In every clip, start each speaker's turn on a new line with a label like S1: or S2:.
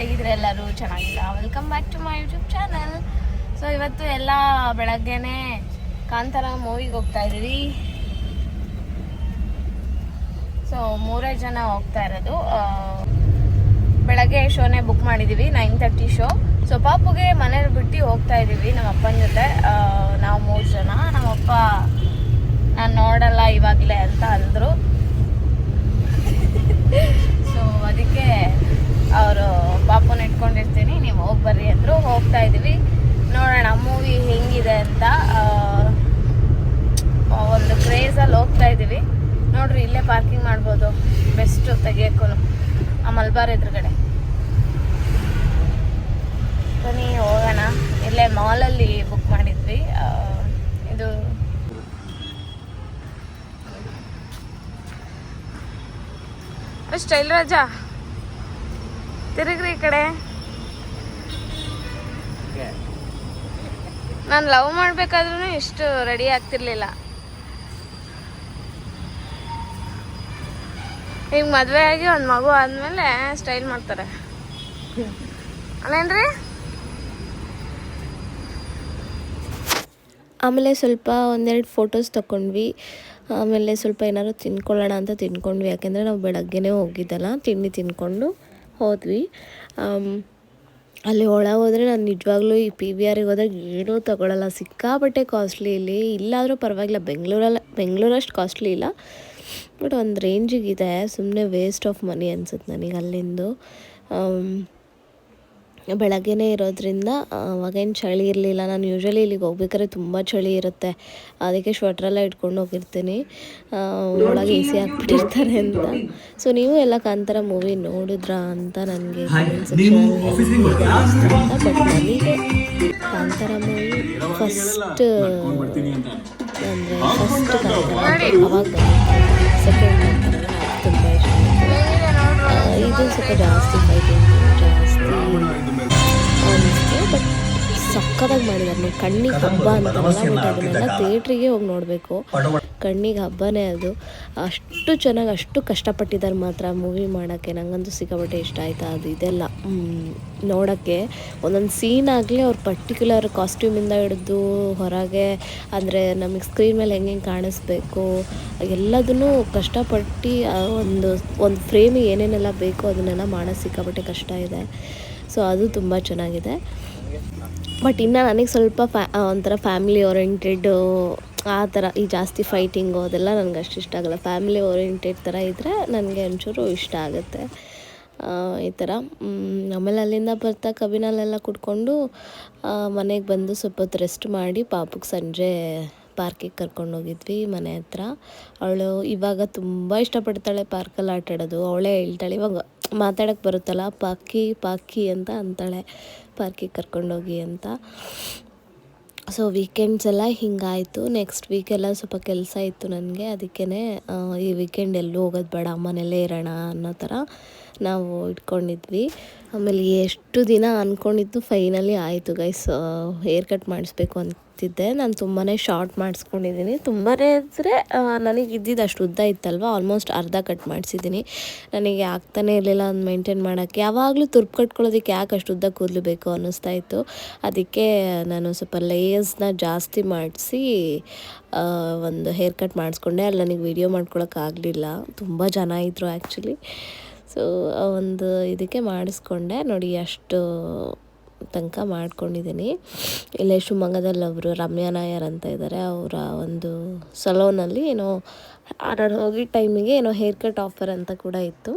S1: ಹೇಗಿದ್ರೆ ಎಲ್ಲರೂ ಚೆನ್ನಾಗಿಲ್ಲ welcome back to my YouTube channel so ಇವತ್ತು ಎಲ್ಲ ಬೆಳಗ್ಗೆನೆ ಕಾಂತಾರ ಮೂವಿಗೆ ಹೋಗ್ತಾ ಇದೀವಿ ಸೊ ಮೂರೇ ಜನ ಹೋಗ್ತಾ ಇರೋದು. ಬೆಳಗ್ಗೆ ಶೋನೇ ಬುಕ್ ಮಾಡಿದ್ದೀವಿ ನೈನ್ ತರ್ಟಿ ಶೋ ಸೊ ಪಾಪುಗೆ ಮನೇಲಿ ಬಿಟ್ಟು ಹೋಗ್ತಾ ಇದ್ದೀವಿ ನಮ್ಮ ಅಪ್ಪನ ಜೊತೆ. ನಾವು ಮೂರು ಜನ. ನಮ್ಮಪ್ಪ ನಾನು ನೋಡಲ್ಲ ಇವಾಗಲೇ ಅಂತ ಅಂದರು. ಸೊ ಅದಕ್ಕೆ ಅವರು ಪಾಪನ ಇಟ್ಕೊಂಡಿರ್ತೀನಿ, ನೀವು ಹೋಗಿ ಬರ್ರಿ ಅಂದರು ಹೋಗ್ತಾ ಇದ್ದೀವಿ ನೋಡೋಣ ಮೂವಿ ಹೆಂಗಿದೆ ಅಂತ ಒಂದು ಕ್ರೇಜಲ್ಲಿ ಹೋಗ್ತಾ ಇದ್ದೀವಿ. ನೋಡ್ರಿ, ಇಲ್ಲೇ ಪಾರ್ಕಿಂಗ್ ಮಾಡ್ಬೋದು. ಬೆಸ್ಟು ತೆಗಿಯೋಕ್ಕೂ ಆ ಮಲ್ಬಾರ್ ಎದುರುಗಡೆ. ಬನ್ನಿ, ಹೋಗೋಣ. ಇಲ್ಲೇ ಮಾಲಲ್ಲಿ ಬುಕ್ ಮಾಡಿದ್ವಿ. ಇದು ಸ್ಟೈಲ್ ರಾಜಾ? ತಿರುಗ್ರಿ ಈ ಕಡೆ. ನಾನು ಲವ್ ಮಾಡ್ಬೇಕಾದ್ರೂ ಇಷ್ಟು ರೆಡಿ ಆಗ್ತಿರ್ಲಿಲ್ಲ. ಈಗ ಮದುವೆ ಆಗಿ ಒಂದು ಮಗು ಆದಮೇಲೆ ಸ್ಟೈಲ್ ಮಾಡ್ತಾರೆ. ಅಲ್ಲೇನ್ರಿ?
S2: ಆಮೇಲೆ ಸ್ವಲ್ಪ ಒಂದೆರಡು ಫೋಟೋಸ್ ತಗೊಂಡ್ವಿ ಆಮೇಲೆ ಸ್ವಲ್ಪ ಏನಾದ್ರು ತಿನ್ಕೊಳ್ಳೋಣ ಅಂತ ತಿನ್ಕೊಂಡ್ವಿ. ಯಾಕೆಂದರೆ ನಾವು ಬೆಳಗ್ಗೆನೇ ಹೋಗಿದ್ದಲ್ಲ ತಿಂಡಿ ತಿನ್ಕೊಂಡು. ಹೋದ್ವಿ. ಅಲ್ಲಿ ಒಳಗೆ ಹೋದರೆ ನಾನು ನಿಜವಾಗ್ಲೂ ಈ ಪಿ ವಿ ಆರಿಗೆ ಹೋದಾಗ ಏನೂ ತಗೊಳ್ಳಲ್ಲ ಸಿಕ್ಕಾಪಟ್ಟೆ ಕಾಸ್ಟ್ಲಿ ಇಲ್ಲಿ. ಇಲ್ಲಾದರೂ ಪರವಾಗಿಲ್ಲ. ಬೆಂಗಳೂರಲ್ಲಿ ಬೆಂಗಳೂರಷ್ಟು ಕಾಸ್ಟ್ಲಿ ಇಲ್ಲ. ಬಟ್ ಒಂದು ರೇಂಜಿಗಿದೆ ಸುಮ್ಮನೆ ವೇಸ್ಟ್ ಆಫ್ ಮನಿ ಅನ್ಸುತ್ತೆ ನನಗೆ ಅಲ್ಲಿಂದು. ಬೆಳಗ್ಗೆನೇ ಇರೋದ್ರಿಂದ ಅವಾಗೇನು ಚಳಿ ಇರಲಿಲ್ಲ. ನಾನು ಯೂಶ್ವಲಿ ಇಲ್ಲಿಗೆ ಹೋಗ್ಬೇಕಾದ್ರೆ ತುಂಬ ಚಳಿ ಇರುತ್ತೆ. ಅದಕ್ಕೆ ಶ್ವೆಟ್ರೆಲ್ಲ ಇಟ್ಕೊಂಡು ಹೋಗಿರ್ತೀನಿ. ಒಳಗೆ ಎ ಸಿ ಹಾಕ್ಬಿಟ್ಟಿರ್ತಾರೆ ಅಂತ. ಸೊ ನೀವು ಎಲ್ಲ ಕಾಂತಾರ ಮೂವಿ ನೋಡಿದ್ರಾ ಅಂತ ನನಗೆ ಬಟ್ ನನಗೆ ಕಾಂತಾರ ಮೂವಿ ಫಸ್ಟ್ ಅಂದರೆ ಫಸ್ಟ್ ಕಾಂತಾರ. ಅವಾಗ ಸೆಕೆಂಡ್ ಕಾಂತಾರ ತುಂಬ ಇಷ್ಟ ಇದು ಸ್ವಲ್ಪ ಜಾಸ್ತಿ ಫೈಟಿಂಗ್ ಜಾಸ್ತಿ ಸಕ್ಕತ್ತಾಗಿ ಮಾಡಿದಾರೆ. ನೋಡಿ ಕಣ್ಣಿಗೆ ಹಬ್ಬ ಅಂತ ಬಟ್ ಅದನ್ನೆಲ್ಲ ಥಿಯೇಟ್ರಿಗೆ ಹೋಗಿ ನೋಡಬೇಕು. ಕಣ್ಣಿಗೆ ಹಬ್ಬನೇ ಅದು. ಅಷ್ಟು ಚೆನ್ನಾಗಿ ಅಷ್ಟು ಕಷ್ಟಪಟ್ಟಿದ್ದಾರೆ ಮಾತ್ರ ಮೂವಿ ಮಾಡೋಕ್ಕೆ. ನಂಗಂತೂ ಸಿಕ್ಕಾಪಟ್ಟೆ ಇಷ್ಟ ಆಯ್ತಾ ಅದು ಇದೆಲ್ಲ. ನೋಡೋಕ್ಕೆ. ಒಂದೊಂದು ಸೀನ್ ಆಗಲಿ ಅವ್ರ ಪರ್ಟಿಕ್ಯುಲರ್ ಕಾಸ್ಟ್ಯೂಮಿಂದ ಹಿಡಿದು ಹೊರಗೆ ಅಂದರೆ ನಮಗೆ ಸ್ಕ್ರೀನ್ ಮೇಲೆ ಹೆಂಗೆ ಹೆಂಗೆ ಕಾಣಿಸ್ಬೇಕು ಎಲ್ಲದನ್ನೂ ಕಷ್ಟಪಟ್ಟು ಒಂದು ಒಂದು ಫ್ರೇಮಿಗೆ ಏನೇನೆಲ್ಲ ಬೇಕೋ ಅದನ್ನೆಲ್ಲ ಮಾಡೋದು ಸಿಕ್ಕಾಪಟ್ಟೆ ಕಷ್ಟ ಇದೆ. ಸೊ ಅದು ತುಂಬ ಚೆನ್ನಾಗಿದೆ. ಬಟ್ ಇನ್ನು ನನಗೆ ಸ್ವಲ್ಪ ಫ್ಯಾ ಒಂಥರ ಫ್ಯಾಮಿಲಿ ಓರಿಯೆಂಟೆಡ್ ಆ ಥರ ಈ ಜಾಸ್ತಿ ಫೈಟಿಂಗು ಅದೆಲ್ಲ ನನಗೆ ಅಷ್ಟು ಇಷ್ಟ ಆಗಲ್ಲ. ಫ್ಯಾಮಿಲಿ ಓರಿಯೆಂಟೆಡ್ ಥರ ಇದ್ದರೆ ನನಗೆ ಒಂಚೂರು ಇಷ್ಟ ಆಗುತ್ತೆ. ಈ ಥರ. ಆಮೇಲೆ ಅಲ್ಲಿಂದ ಬರ್ತಾ ಕಬಿನಲ್ಲೆಲ್ಲ ಕುಡ್ಕೊಂಡು ಮನೆಗೆ ಬಂದು ಸ್ವಲ್ಪ ಹೊತ್ತು ರೆಸ್ಟ್ ಮಾಡಿ ಪಾಪಕ್ಕೆ ಸಂಜೆ ಪಾರ್ಕಿಗೆ ಕರ್ಕೊಂಡು ಹೋಗಿದ್ವಿ ಮನೆ ಹತ್ರ. ಅವಳು ಇವಾಗ ತುಂಬ ಇಷ್ಟಪಡ್ತಾಳೆ ಪಾರ್ಕಲ್ಲಿ ಆಟಾಡೋದು. ಅವಳೇ ಹೇಳ್ತಾಳೆ, ಇವಾಗ ಮಾತಾಡೋಕ್ಕೆ ಬರುತ್ತಲ್ಲ, ಪಾಕಿ ಪಾಕಿ ಅಂತ ಅಂತಾಳೆ. ಪಾರ್ಕಿಗೆ ಕರ್ಕೊಂಡೋಗಿ ಅಂತ. ಸೊ ವೀಕೆಂಡ್ಸ್ ಎಲ್ಲ ಹಿಂಗಾಯಿತು. ನೆಕ್ಸ್ಟ್ ವೀಕೆಲ್ಲ ಸ್ವಲ್ಪ ಕೆಲಸ ಇತ್ತು ನನಗೆ. ಅದಕ್ಕೇ ಈ ವೀಕೆಂಡ್ ಎಲ್ಲೂ ಹೋಗೋದು ಬೇಡ, ಮನೇಲೇ ಇರೋಣ ಅನ್ನೋ ಥರ. ನಾವು ಇಟ್ಕೊಂಡಿದ್ವಿ. ಆಮೇಲೆ ಎಷ್ಟು ದಿನ ಅಂದ್ಕೊಂಡಿದ್ದು ಫೈನಲಿ ಆಯಿತು ಗೈಸ್ ಹೇರ್ ಕಟ್ ಮಾಡಿಸ್ಬೇಕು ಅಂತಿದ್ದೆ. ನಾನು ತುಂಬಾ ಶಾರ್ಟ್ ಮಾಡಿಸ್ಕೊಂಡಿದ್ದೀನಿ. ತುಂಬಾ ಅಂದರೆ ನನಗೆ ಇದ್ದಿದ್ದು ಅಷ್ಟು ಉದ್ದ ಇತ್ತಲ್ವ? ಆಲ್ಮೋಸ್ಟ್ ಅರ್ಧ ಕಟ್ ಮಾಡಿಸಿದ್ದೀನಿ. ನನಗೆ ಆಗ್ತಾನೇ ಇರಲಿಲ್ಲ ಅದು ಮೇಂಟೈನ್ ಮಾಡೋಕ್ಕೆ. ಯಾವಾಗಲೂ ತುರ್ಪು ಕಟ್ಕೊಳ್ಳೋದಕ್ಕೆ ಯಾಕೆ ಅಷ್ಟು ಉದ್ದ ಕೂದಲು ಬೇಕು ಅನ್ನಿಸ್ತಾ ಇತ್ತು. ಅದಕ್ಕೆ ನಾನು ಸ್ವಲ್ಪ ಲೇಯರ್ಸ್ನ ಜಾಸ್ತಿ ಮಾಡಿಸಿ ಒಂದು ಹೇರ್ ಕಟ್ ಮಾಡಿಸ್ಕೊಂಡೆ. ಅಲ್ಲಿ ನನಗೆ ವೀಡಿಯೋ ಮಾಡ್ಕೊಳಕ್ಕಾಗಲಿಲ್ಲ ತುಂಬ ಜನ ಇದ್ದರು ಆ್ಯಕ್ಚುಲಿ ಸೊ ಒಂದು ಇದಕ್ಕೆ ಮಾಡಿಸ್ಕೊಂಡೆ. ನೋಡಿ, ಅಷ್ಟು ತನಕ ಮಾಡ್ಕೊಂಡಿದ್ದೀನಿ. ಇಲ್ಲೇ ಶಿವಮೊಗ್ಗದಲ್ಲಿ ಅವರು ರಮ್ಯಾ ನಾಯರ್ ಅಂತ ಇದ್ದಾರೆ ಅವರ ಒಂದು ಸಲೋನಲ್ಲಿ ಏನೋ ನಾನು ಹೋಗಿ ಟೈಮಿಗೆ ಏನೋ ಹೇರ್ ಕಟ್ ಆಫರ್ ಅಂತ ಕೂಡ ಇತ್ತು.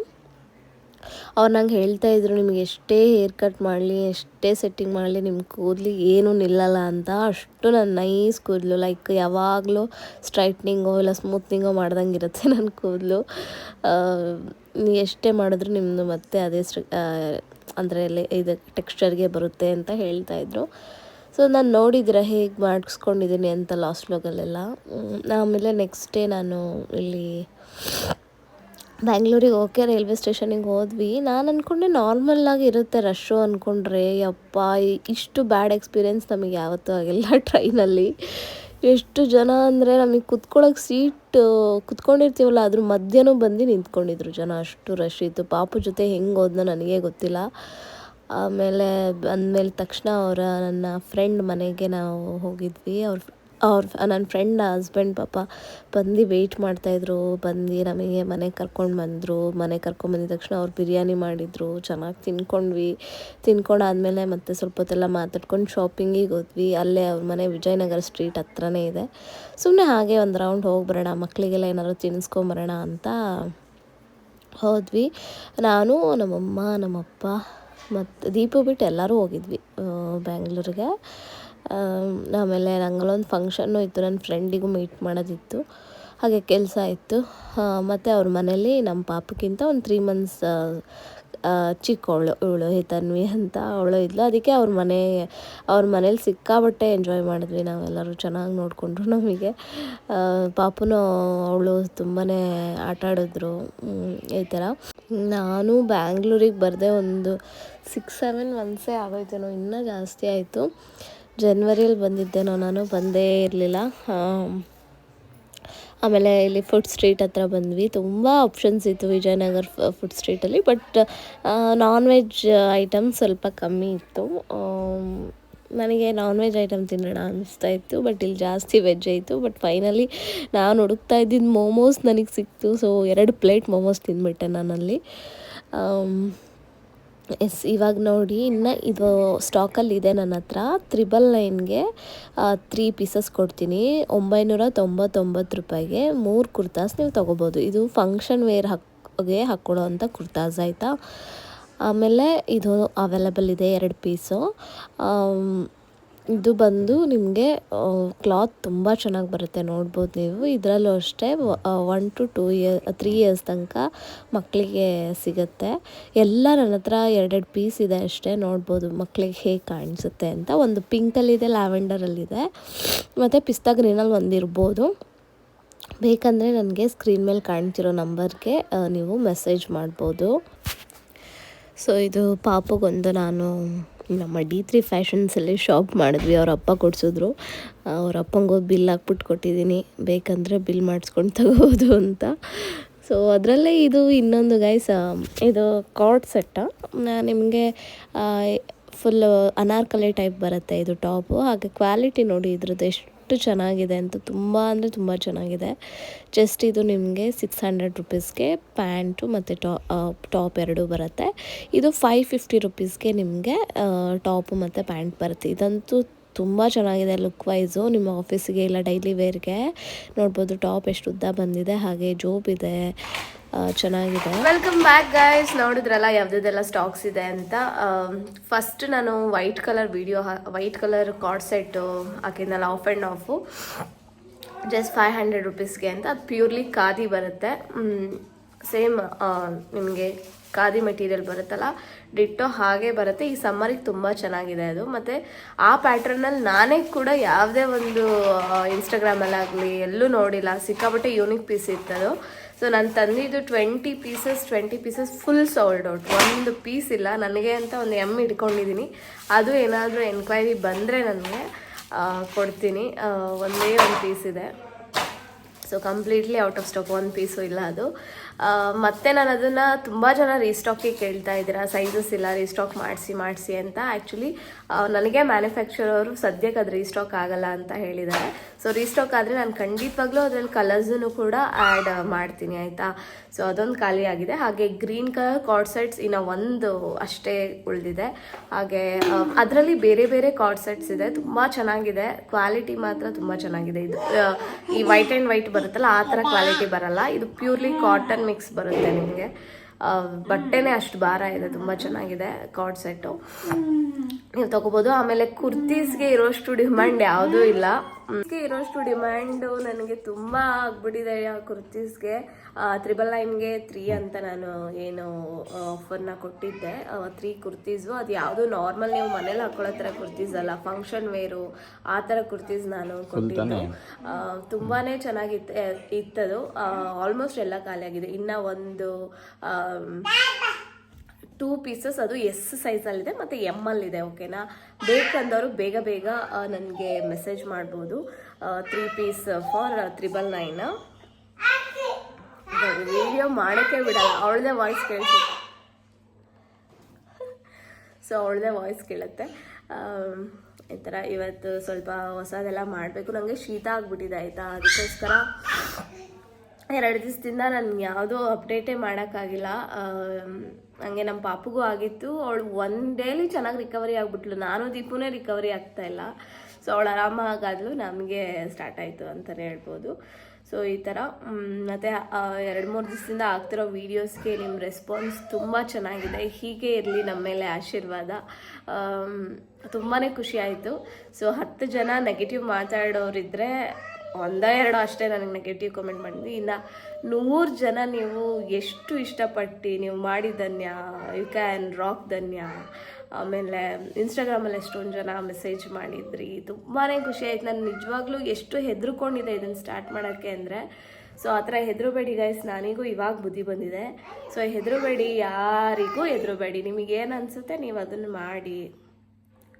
S2: ಅವ್ರು ನಂಗೆ ಹೇಳ್ತಾ ಇದ್ರು, ನಿಮ್ಗೆ ಎಷ್ಟೇ ಹೇರ್ ಕಟ್ ಮಾಡಲಿ, ಎಷ್ಟೇ ಸೆಟ್ಟಿಂಗ್ ಮಾಡಲಿ ನಿಮ್ಮ ಕೂದಲು ಏನೂ ನಿಲ್ಲಲ್ಲ ಅಂತ. ಅಷ್ಟು ನನ್ನ ನೈಸ್ ಕೂದಲು. ಲೈಕ್ ಯಾವಾಗಲೂ ಸ್ಟ್ರೈಟ್ನಿಂಗೋ ಇಲ್ಲ ಸ್ಮೂತ್ನಿಂಗೋ ಮಾಡ್ದಂಗೆ ಇರುತ್ತೆ ನನ್ನ ಕೂದಲು. ನೀವು ಎಷ್ಟೇ ಮಾಡಿದ್ರು ನಿಮ್ಮದು ಮತ್ತೆ ಅದೇ ಅಂದರೆ ಇದು ಟೆಕ್ಸ್ಚರ್ಗೆ ಬರುತ್ತೆ ಅಂತ ಹೇಳ್ತಾ ಇದ್ರು. ಸೊ ನಾನು ನೋಡಿದ್ರ, ಹೇಗೆ ಮಾಡಿಸ್ಕೊಂಡಿದ್ದೀನಿ ಅಂತ ಲಾಸ್ಟ್ ವ್ಲಾಗಲ್ಲೆಲ್ಲ ಆಮೇಲೆ ನೆಕ್ಸ್ಟ್ ಡೇ ನಾನು ಇಲ್ಲಿ ಬ್ಯಾಂಗ್ಳೂರಿಗೆ ಓಕೆ ರೈಲ್ವೆ ಸ್ಟೇಷನಿಗೆ ಹೋದ್ವಿ. ನಾನು ಅಂದ್ಕೊಂಡೆ ನಾರ್ಮಲ್ಲಾಗಿ ಇರುತ್ತೆ ರಶ್ಶು ಅಂದ್ಕೊಂಡ್ರೆ ಯಪ್ಪ ಇಷ್ಟು ಬ್ಯಾಡ್ ಎಕ್ಸ್ಪೀರಿಯೆನ್ಸ್ ನಮಗೆ ಯಾವತ್ತೂ ಆಗಿಲ್ಲ ಟ್ರೈನಲ್ಲಿ ಎಷ್ಟು ಜನ ಅಂದರೆ ನಮಗೆ ಕುತ್ಕೊಳ್ಳೋಕೆ ಸೀಟ್ ಕುತ್ಕೊಂಡಿರ್ತೀವಲ್ಲ, ಅದ್ರ ಮಧ್ಯನೂ ಬಂದು ನಿಂತ್ಕೊಂಡಿದ್ರು ಜನ. ಅಷ್ಟು ರಶ್ ಇತ್ತು. ಪಾಪು ಜೊತೆ ಹೆಂಗೆ ಹೋದ್ನೋ ನನಗೆ ಗೊತ್ತಿಲ್ಲ. ಆಮೇಲೆ ಬಂದಮೇಲೆ ತಕ್ಷಣ ಅವರ ನನ್ನ ಫ್ರೆಂಡ್ ಮನೆಗೆ ನಾವು ಹೋಗಿದ್ವಿ. ಅವ್ರ ಅವ್ರ ನನ್ನ ಫ್ರೆಂಡ್ ಹಸ್ಬೆಂಡ್ ಪಾಪ ಬಂದು ವೆಯ್ಟ್ ಮಾಡ್ತಾಯಿದ್ರು ಬಂದು ನಮಗೆ ಮನೆಗೆ ಕರ್ಕೊಂಡು ಬಂದರು. ಮನೆಗೆ ಕರ್ಕೊಂಡ್ಬಂದಿದ ತಕ್ಷಣ ಅವ್ರು ಬಿರಿಯಾನಿ ಮಾಡಿದರು. ಚೆನ್ನಾಗಿ ತಿನ್ಕೊಂಡ್ವಿ. ತಿನ್ಕೊಂಡಾದಮೇಲೆ ಮತ್ತೆ ಸ್ವಲ್ಪ ಹೊತ್ತೆಲ್ಲ ಮಾತಾಡ್ಕೊಂಡು ಶಾಪಿಂಗಿಗೆ ಹೋದ್ವಿ. ಅಲ್ಲೇ ಅವ್ರ ಮನೆ ವಿಜಯನಗರ ಸ್ಟ್ರೀಟ್ ಹತ್ರನೇ ಇದೆ. ಸುಮ್ಮನೆ ಹಾಗೆ ಒಂದು ರೌಂಡ್ ಹೋಗಿ ಬರೋಣ ಮಕ್ಕಳಿಗೆಲ್ಲ ಏನಾದರೂ ತಿನ್ನಿಸ್ಕೊಂಬರೋಣ ಅಂತ ಹೋದ್ವಿ. ನಾನು, ನಮ್ಮಮ್ಮ, ನಮ್ಮಪ್ಪ ಮತ್ತು ದೀಪು ಬಿಟ್ಟು ಎಲ್ಲರೂ ಹೋಗಿದ್ವಿ ಬ್ಯಾಂಗ್ಳೂರಿಗೆ. ಆಮೇಲೆ ನಂಗಲ್ಲೊಂದು ಫಂಕ್ಷನ್ನು ಇತ್ತು ನನ್ನ ಫ್ರೆಂಡಿಗೂ ಮೀಟ್ ಮಾಡೋದಿತ್ತು. ಹಾಗೆ ಕೆಲಸ ಇತ್ತು ಮತ್ತು ಅವ್ರ ಮನೇಲಿ ನಮ್ಮ ಪಾಪಕ್ಕಿಂತ ಒಂದು ತ್ರೀ ಮಂತ್ಸ್ ಚಿಕ್ಕವಳು ಇವಳು ತನ್ವಿ ಅಂತ ಅವಳು ಇದ್ಲು. ಅದಕ್ಕೆ ಅವ್ರ ಮನೆ, ಅವ್ರ ಮನೇಲಿ ಸಿಕ್ಕಾಬಟ್ಟೆ ಎಂಜಾಯ್ ಮಾಡಿದ್ವಿ ನಾವೆಲ್ಲರೂ ಚೆನ್ನಾಗಿ ನೋಡಿಕೊಂಡ್ರು ನಮಗೆ. ಪಾಪನೂ ಅವಳು ತುಂಬಾ ಆಟ ಆಡಿದ್ರು ಈ ಥರ. ನಾನು ಬ್ಯಾಂಗ್ಳೂರಿಗೆ ಬರದೆ ಒಂದು ಸಿಕ್ಸ್ ಸೆವೆನ್ ಮಂತ್ಸೇ ಆಗೋಯ್ತೇನೋ, ಇನ್ನೂ ಜಾಸ್ತಿ ಆಯಿತು. ಜನ್ವರಿಯಲ್ಲಿ ಬಂದಿದ್ದೇನೋ, ನಾನು ಬಂದೇ ಇರಲಿಲ್ಲ. ಆಮೇಲೆ ಇಲ್ಲಿ ಫುಡ್ ಸ್ಟ್ರೀಟ್ ಹತ್ರ ಬಂದ್ವಿ. ತುಂಬ ಆಪ್ಷನ್ಸ್ ಇತ್ತು ವಿಜಯನಗರ್ ಫುಡ್ ಸ್ಟ್ರೀಟಲ್ಲಿ ಬಟ್ ನಾನ್ ವೆಜ್ ಐಟಮ್ಸ್ ಸ್ವಲ್ಪ ಕಮ್ಮಿ ಇತ್ತು. ನನಗೆ ನಾನ್ ವೆಜ್ ಐಟಮ್ ತಿನ್ನೋಣ ಅನಿಸ್ತಾ ಇತ್ತು ಬಟ್ ಇಲ್ಲಿ ಜಾಸ್ತಿ ವೆಜ್ ಆಯಿತು ಬಟ್ ಫೈನಲಿ ನಾನು ಹುಡುಕ್ತಾ ಇದ್ದಿದ್ದು ಮೋಮೋಸ್ ನನಗೆ ಸಿಕ್ತು. ಸೊ ಎರಡು ಪ್ಲೇಟ್ ಮೋಮೋಸ್ ತಿಂದ್ಬಿಟ್ಟೆ ನಾನಲ್ಲಿ. ಎಸ್, ಇವಾಗ ನೋಡಿ, ಇನ್ನು ಇದು ಸ್ಟಾಕಲ್ಲಿ ಇದೆ ನನ್ನ ಹತ್ರ. ತ್ರಿಬಲ್ ನೈನ್ಗೆ ತ್ರೀ ಪೀಸಸ್ ಕೊಡ್ತೀನಿ. ಒಂಬೈನೂರ ತೊಂಬತ್ತೊಂಬತ್ತು ರೂಪಾಯಿಗೆ ಮೂರು ಕುರ್ತಾಸ್ ನೀವು ತೊಗೋಬೋದು. ಇದು ಫಂಕ್ಷನ್ ವೇರ್ ಹಾಕ್ಗೆ ಹಾಕ್ಕೊಡೋ ಅಂಥ ಕುರ್ತಾಸ್, ಆಯಿತಾ? ಆಮೇಲೆ ಇದು ಅವೈಲಬಲ್ ಇದೆ ಎರಡು ಪೀಸು ಇದು ಬಂದು ನಿಮಗೆ ಕ್ಲಾತ್ ತುಂಬ ಚೆನ್ನಾಗಿ ಬರುತ್ತೆ ನೋಡ್ಬೋದು ನೀವು. ಇದರಲ್ಲೂ ಅಷ್ಟೇ one to two year three years ತನಕ ಮಕ್ಕಳಿಗೆ ಸಿಗುತ್ತೆ. ಎಲ್ಲ ನನ್ನ ಹತ್ರ ಎರಡೆರಡು ಪೀಸ್ ಇದೆ ಅಷ್ಟೇ ನೋಡ್ಬೋದು ಮಕ್ಕಳಿಗೆ ಹೇಗೆ ಕಾಣಿಸುತ್ತೆ ಅಂತ. ಒಂದು ಪಿಂಕಲ್ಲಿದೆ ಲ್ಯಾವೆಂಡರಲ್ಲಿದೆ ಮತ್ತು ಪಿಸ್ತಾ ಗ್ರೀನಲ್ಲಿ ಒಂದಿರ್ಬೋದು ಬೇಕಂದರೆ ನನಗೆ ಸ್ಕ್ರೀನ್ ಮೇಲೆ ಕಾಣ್ತಿರೋ ನಂಬರ್ಗೆ ನೀವು ಮೆಸೇಜ್ ಮಾಡ್ಬೋದು. ಸೊ ಇದು ಪಾಪಗೊಂದು ನಾನು ನಮ್ಮ ಡಿ ತ್ರೀ ಫ್ಯಾಷನ್ಸಲ್ಲಿ ಶಾಪ್ ಮಾಡಿದ್ವಿ, ಅವ್ರ ಅಪ್ಪ ಕೊಡಿಸಿದ್ರು. ಅವ್ರ ಅಪ್ಪಂಗೆ ಬಿಲ್ ಹಾಕ್ಬಿಟ್ಟು ಕೊಟ್ಟಿದ್ದೀನಿ, ಬೇಕಂದರೆ ಬಿಲ್ ಮಾಡಿಸ್ಕೊಂಡು ತಗೋಬೋದು ಅಂತ. ಸೊ ಅದರಲ್ಲೇ ಇದು ಇನ್ನೊಂದು ಗೈಸ್ ಇದು ಕಾರ್ಡ್ ಸೆಟ್ಟ. ನಿಮಗೆ ಫುಲ್ ಅನಾರ್ಕಲಿ ಟೈಪ್ ಬರುತ್ತೆ ಇದು ಟಾಪು ಹಾಗೆ ಕ್ವಾಲಿಟಿ ನೋಡಿ ಇದ್ರದ್ದು ಎಷ್ಟು ಚೆನ್ನಾಗಿದೆ ಅಂತ ತುಂಬ ಅಂದರೆ ತುಂಬ ಚೆನ್ನಾಗಿದೆ. ಜಸ್ಟ್ ಇದು ನಿಮಗೆ ಸಿಕ್ಸ್ ಹಂಡ್ರೆಡ್ ರುಪೀಸ್ಗೆ ಪ್ಯಾಂಟು ಮತ್ತು ಟಾಪ್ ಎರಡೂ ಬರುತ್ತೆ. ಇದು ಫೈವ್ ಫಿಫ್ಟಿ ರುಪೀಸ್ಗೆ ನಿಮಗೆ ಟಾಪು ಮತ್ತು ಪ್ಯಾಂಟ್ ಬರುತ್ತೆ. ಇದಂತೂ ತುಂಬ ಚೆನ್ನಾಗಿದೆ ಲುಕ್ ವೈಸು. ನಿಮ್ಮ ಆಫೀಸಿಗೆ ಇಲ್ಲ ಡೈಲಿ ವೇರ್ಗೆ. ನೋಡ್ಬೋದು ಟಾಪ್ ಎಷ್ಟು ಉದ್ದ ಬಂದಿದೆ, ಹಾಗೆ ಜೋಬ್ ಇದೆ. ಚೆನ್ನಾಗಿದೆ. ವೆಲ್ಕಮ್ ಬ್ಯಾಕ್ ಗೈಸ್ ನೋಡಿದ್ರಲ್ಲ ಯಾವ್ದೆಲ್ಲ ಸ್ಟಾಕ್ಸ್ ಇದೆ ಅಂತ. ಫಸ್ಟ್ ನಾನು white colour video white colour card set ಹಾಕಿದ್ನಲ್ಲ off and off just five hundred ರುಪೀಸ್ಗೆ ಅಂತ. ಅದು ಪ್ಯೂರ್ಲಿ ಖಾದಿ ಬರುತ್ತೆ. ಸೇಮ್ ನಿಮಗೆ ಖಾದಿ ಮೆಟೀರಿಯಲ್ ಬರುತ್ತಲ್ಲ ಡಿಟ್ಟೋ ಹಾಗೆ ಬರುತ್ತೆ. ಈ ಸಮ್ಮರಿಗೆ ತುಂಬ ಚೆನ್ನಾಗಿದೆ ಅದು. ಮತ್ತು ಆ ಪ್ಯಾಟ್ರನಲ್ಲಿ ನಾನೇ ಕೂಡ ಯಾವುದೇ ಒಂದು ಇನ್ಸ್ಟಾಗ್ರಾಮಲ್ಲಾಗಲಿ ಎಲ್ಲೂ ನೋಡಿಲ್ಲ. ಸಿಕ್ಕಾಪಟ್ಟೆ ಯೂನಿಕ್ ಪೀಸ್ ಇತ್ತದು. ಸೊ ನಾನು ತಂದಿದ್ದು twenty pieces twenty pieces full sold out ಒಂದು ಪೀಸ್ ಇಲ್ಲ. ನನಗೆ ಅಂತ ಒಂದು ಎಂ ಇಟ್ಕೊಂಡಿದ್ದೀನಿ ಅದು ಏನಾದರೂ ಎನ್ಕ್ವೈರಿ ಬಂದರೆ ನನಗೆ ಕೊಡ್ತೀನಿ. ಒಂದೇ ಒಂದು ಪೀಸ್ ಇದೆ. So completely out of stock ಒಂದು ಪೀಸು ಇಲ್ಲ ಅದು. ಮತ್ತೆ ನಾನು ಅದನ್ನು ತುಂಬ ಜನ ರೀಸ್ಟಾಕಿಗೆ ಕೇಳ್ತಾ ಇದ್ದೀರಾ. ಸೈಜಸ್ ಇಲ್ಲ ರೀಸ್ಟಾಕ್ ಮಾಡಿಸಿ ಮಾಡಿಸಿ ಅಂತ. ಆ್ಯಕ್ಚುಲಿ ನನಗೆ ಮ್ಯಾನುಫ್ಯಾಕ್ಚರ್ ಅವರು ಸದ್ಯಕ್ಕೆ ಅದು ರೀಸ್ಟಾಕ್ ಆಗಲ್ಲ ಅಂತ ಹೇಳಿದ್ದಾರೆ. ಸೊ ರೀಸ್ಟಾಕ್ ಆದರೆ ನಾನು ಖಂಡಿತವಾಗ್ಲೂ ಅದರಲ್ಲಿ ಕಲರ್ಸನ್ನು ಕೂಡ ಆ್ಯಡ್ ಮಾಡ್ತೀನಿ, ಆಯಿತಾ? ಸೊ ಅದೊಂದು ಖಾಲಿ ಆಗಿದೆ. ಹಾಗೆ ಗ್ರೀನ್ ಕಲರ್ ಕಾರ್ಡ್ ಸೆಟ್ಸ್ ಇನ್ನು ಒಂದು ಅಷ್ಟೇ ಉಳಿದಿದೆ. ಹಾಗೆ ಅದರಲ್ಲಿ ಬೇರೆ ಬೇರೆ ಕಾರ್ಡ್ ಸೆಟ್ಸ್ ಇದೆ. ತುಂಬ ಚೆನ್ನಾಗಿದೆ. ಕ್ವಾಲಿಟಿ ಮಾತ್ರ ತುಂಬ ಚೆನ್ನಾಗಿದೆ. ಇದು ಈ ವೈಟ್ ಆ್ಯಂಡ್ ವೈಟ್ ಬರುತ್ತಲ್ಲ, ಆ ಥರ ಕ್ವಾಲಿಟಿ ಬರಲ್ಲ. ಇದು ಪ್ಯೂರ್ಲಿ ಕಾಟನ್ ಮಿಕ್ಸ್ ಬರುತ್ತೆ ನಿಮಗೆ. ಬಟ್ಟೆನೇ ಅಷ್ಟು ಭಾರ ಇದೆ ತುಂಬ ಚೆನ್ನಾಗಿದೆ ಕಾರ್ಡ್ ಸೆಟ್ಟು ನೀವು ತಗೋಬೋದು. ಆಮೇಲೆ ಕುರ್ತೀಸ್ಗೆ ಇರೋಷ್ಟು ಡಿಮ್ಯಾಂಡ್ ಯಾವುದೂ ಇಲ್ಲ. ಗೆ ಇರೋಷ್ಟು ಡಿಮ್ಯಾಂಡ್ ನನಗೆ ತುಂಬಾ ಆಗ್ಬಿಟ್ಟಿದೆ ಆ ಕುರ್ತೀಸ್ಗೆ. ತ್ರಿಬಲ್ ನೈನ್ಗೆ ತ್ರೀ ಅಂತ ನಾನು ಏನು ಆಫರ್ನ ಕೊಟ್ಟಿದ್ದೆ. ತ್ರೀ ಕುರ್ತೀಸು. ಅದು ಯಾವುದು ನಾರ್ಮಲ್ ನೀವು ಮನೇಲಿ ಹಾಕೊಳ್ಳೋ ಥರ ಕುರ್ತೀಸ್ ಅಲ್ಲ ಫಂಕ್ಷನ್ ವೇರು ಆ ಥರ ಕುರ್ತೀಸ್ ನಾನು ಕೊಟ್ಟಿದ್ದೆ. ಆ, ತುಂಬಾನೇ ಚೆನ್ನಾಗಿತ್ತು ಇತ್ತದು. ಆಲ್ಮೋಸ್ಟ್ ಎಲ್ಲ ಖಾಲಿ ಆಗಿದೆ ಇನ್ನು ಒಂದು ಟೂ ಪೀಸಸ್ ಅದು ಎಸ್ ಸೈಜಲ್ಲಿದೆ ಮತ್ತು ಎಂ ಅಲ್ಲಿದೆ ಓಕೆನಾ ಬೇಕಂದವರು ಬೇಗ ಬೇಗ ನನಗೆ ಮೆಸೇಜ್ ಮಾಡ್ಬೋದು. Three piece for triple nine video ಮಾಡೋಕ್ಕೆ ಬಿಡಲ್ಲ, ಅವಳದೇ ವಾಯ್ಸ್ ಕೇಳಿಸ್. ಸೊ ಅವಳದೇ ವಾಯ್ಸ್ ಕೇಳುತ್ತೆ. ಈ ಥರ ಇವತ್ತು ಸ್ವಲ್ಪ ಹೊಸದೆಲ್ಲ ಮಾಡಬೇಕು. ನನಗೆ ಶೀತ ಆಗಿಬಿಟ್ಟಿದೆ, ಆಯಿತಾ? ಅದಕ್ಕೋಸ್ಕರ ಎರಡು ದಿವಸದಿಂದ ನಾನು ಯಾವುದೂ ಅಪ್ಡೇಟೇ ಮಾಡೋಕ್ಕಾಗಿಲ್ಲ. ಹಂಗೆ ನಮ್ಮ ಪಾಪುಗೂ ಆಗಿತ್ತು. ಅವಳು ಒನ್ ಡೇಲಿ ಚೆನ್ನಾಗಿ ರಿಕವರಿ ಆಗಿಬಿಟ್ಲು. ನಾನು ದೀಪುನೇ ರಿಕವರಿ ಆಗ್ತಾ ಇಲ್ಲ. ಸೊ ಅವಳು ಆರಾಮಾಗಾದ್ಲು ನಮಗೆ ಸ್ಟಾರ್ಟ್ ಆಯಿತು ಅಂತಲೇ ಹೇಳ್ಬೋದು. ಸೊ ಈ ಥರ ಮತ್ತು ಎರಡು ಮೂರು ದಿವಸದಿಂದ ಆಗ್ತಿರೋ ವೀಡಿಯೋಸ್ಗೆ ನಿಮ್ಮ ರೆಸ್ಪಾನ್ಸ್ ತುಂಬ ಚೆನ್ನಾಗಿದೆ. ಹೀಗೆ ಇರಲಿ ನಮ್ಮ ಮೇಲೆ ಆಶೀರ್ವಾದ. ತುಂಬಾ ಖುಷಿ ಆಯಿತು. ಸೊ ಹತ್ತು ಜನ ನೆಗೆಟಿವ್ ಮಾತಾಡೋರಿದ್ದರೆ ಒಂದೇ ಎರಡು ಅಷ್ಟೇ ನನಗೆ ನೆಗೆಟಿವ್ ಕಮೆಂಟ್ ಮಾಡಿದ್ವಿ. ಇನ್ನು ನೂರು ಜನ ನೀವು ಎಷ್ಟು ಇಷ್ಟಪಟ್ಟು ನೀವು ಮಾಡಿ Dhanya you can rock Dhanya. ಆಮೇಲೆ ಇನ್ಸ್ಟಾಗ್ರಾಮಲ್ಲಿ ಎಷ್ಟೊಂದು ಜನ ಮೆಸೇಜ್ ಮಾಡಿದ್ರಿ. ತುಂಬಾ ಖುಷಿ ಆಯ್ತು. ನಾನು ನಿಜವಾಗ್ಲೂ ಎಷ್ಟು ಹೆದ್ರ್ಕೊಂಡಿದೆ ಇದನ್ನು ಸ್ಟಾರ್ಟ್ ಮಾಡೋಕ್ಕೆ ಅಂದರೆ. ಸೊ ಆ ಥರ ಹೆದರಬೇಡಿ ಗೈಸ್ ನಾನಿಗೂ ಇವಾಗ ಬುದ್ಧಿ ಬಂದಿದೆ. ಸೊ ಹೆದರಬೇಡಿ. ಯಾರಿಗೂ ಹೆದರಬೇಡಿ. ನಿಮಗೇನು ಅನಿಸುತ್ತೆ ನೀವು ಅದನ್ನು ಮಾಡಿ.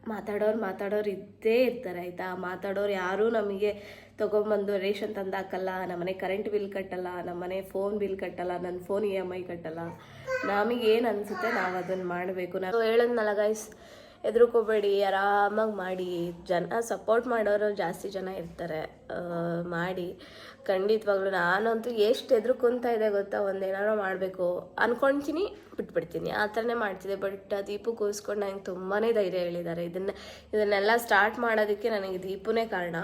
S2: ಮಾತಾಡೋರು ಮಾತಾಡೋರು ಇದ್ದೇ ಇರ್ತಾರೆ, ಆಯಿತಾ? ಮಾತಾಡೋರು ಯಾರೂ ನಮಗೆ ತೊಗೊಂಬಂದು ರೇಷನ್ ತಂದು ಹಾಕಲ್ಲ ನಮ್ಮನೆ ಕರೆಂಟ್ ಬಿಲ್ ಕಟ್ಟಲ್ಲ, ನಮ್ಮನೆ ಫೋನ್ ಬಿಲ್ ಕಟ್ಟಲ್ಲ ನನ್ನ ಫೋನ್ ಇ ಎಂ ಐ ಕಟ್ಟಲ್ಲ. ನಮಗೆ ಏನು ಅನಿಸುತ್ತೆ ನಾವು ಅದನ್ನು ಮಾಡಬೇಕು. ನಾವು ಹೇಳೋದ್ನಲ್ಲ ಗೈಸ್ ಎದುರುಕೋಬೇಡಿ, ಆರಾಮಾಗಿ ಮಾಡಿ. ಜನ ಸಪೋರ್ಟ್ ಮಾಡೋರು ಜಾಸ್ತಿ ಜನ ಇರ್ತಾರೆ. ಮಾಡಿ. ಖಂಡಿತವಾಗ್ಲೂ ನಾನಂತೂ ಎಷ್ಟು ಹೆದರ್ಕೊಂತ ಇದೆ ಗೊತ್ತಾ? ಒಂದೇನಾರು ಮಾಡಬೇಕು. ಅಂದ್ಕೊಳ್ತೀನಿ ಬಿಟ್ಬಿಡ್ತೀನಿ. ಆ ಥರನೇ ಮಾಡ್ತಿದ್ದೆ. ಬಟ್ ದೀಪು ಕೂಸ್ಕೊಂಡು ನನಗೆ ತುಂಬಾ ಧೈರ್ಯ ಹೇಳಿದ್ದಾರೆ. ಇದನ್ನು, ಇದನ್ನೆಲ್ಲ ಸ್ಟಾರ್ಟ್ ಮಾಡೋದಕ್ಕೆ ನನಗೆ ದೀಪುನೇ ಕಾರಣ.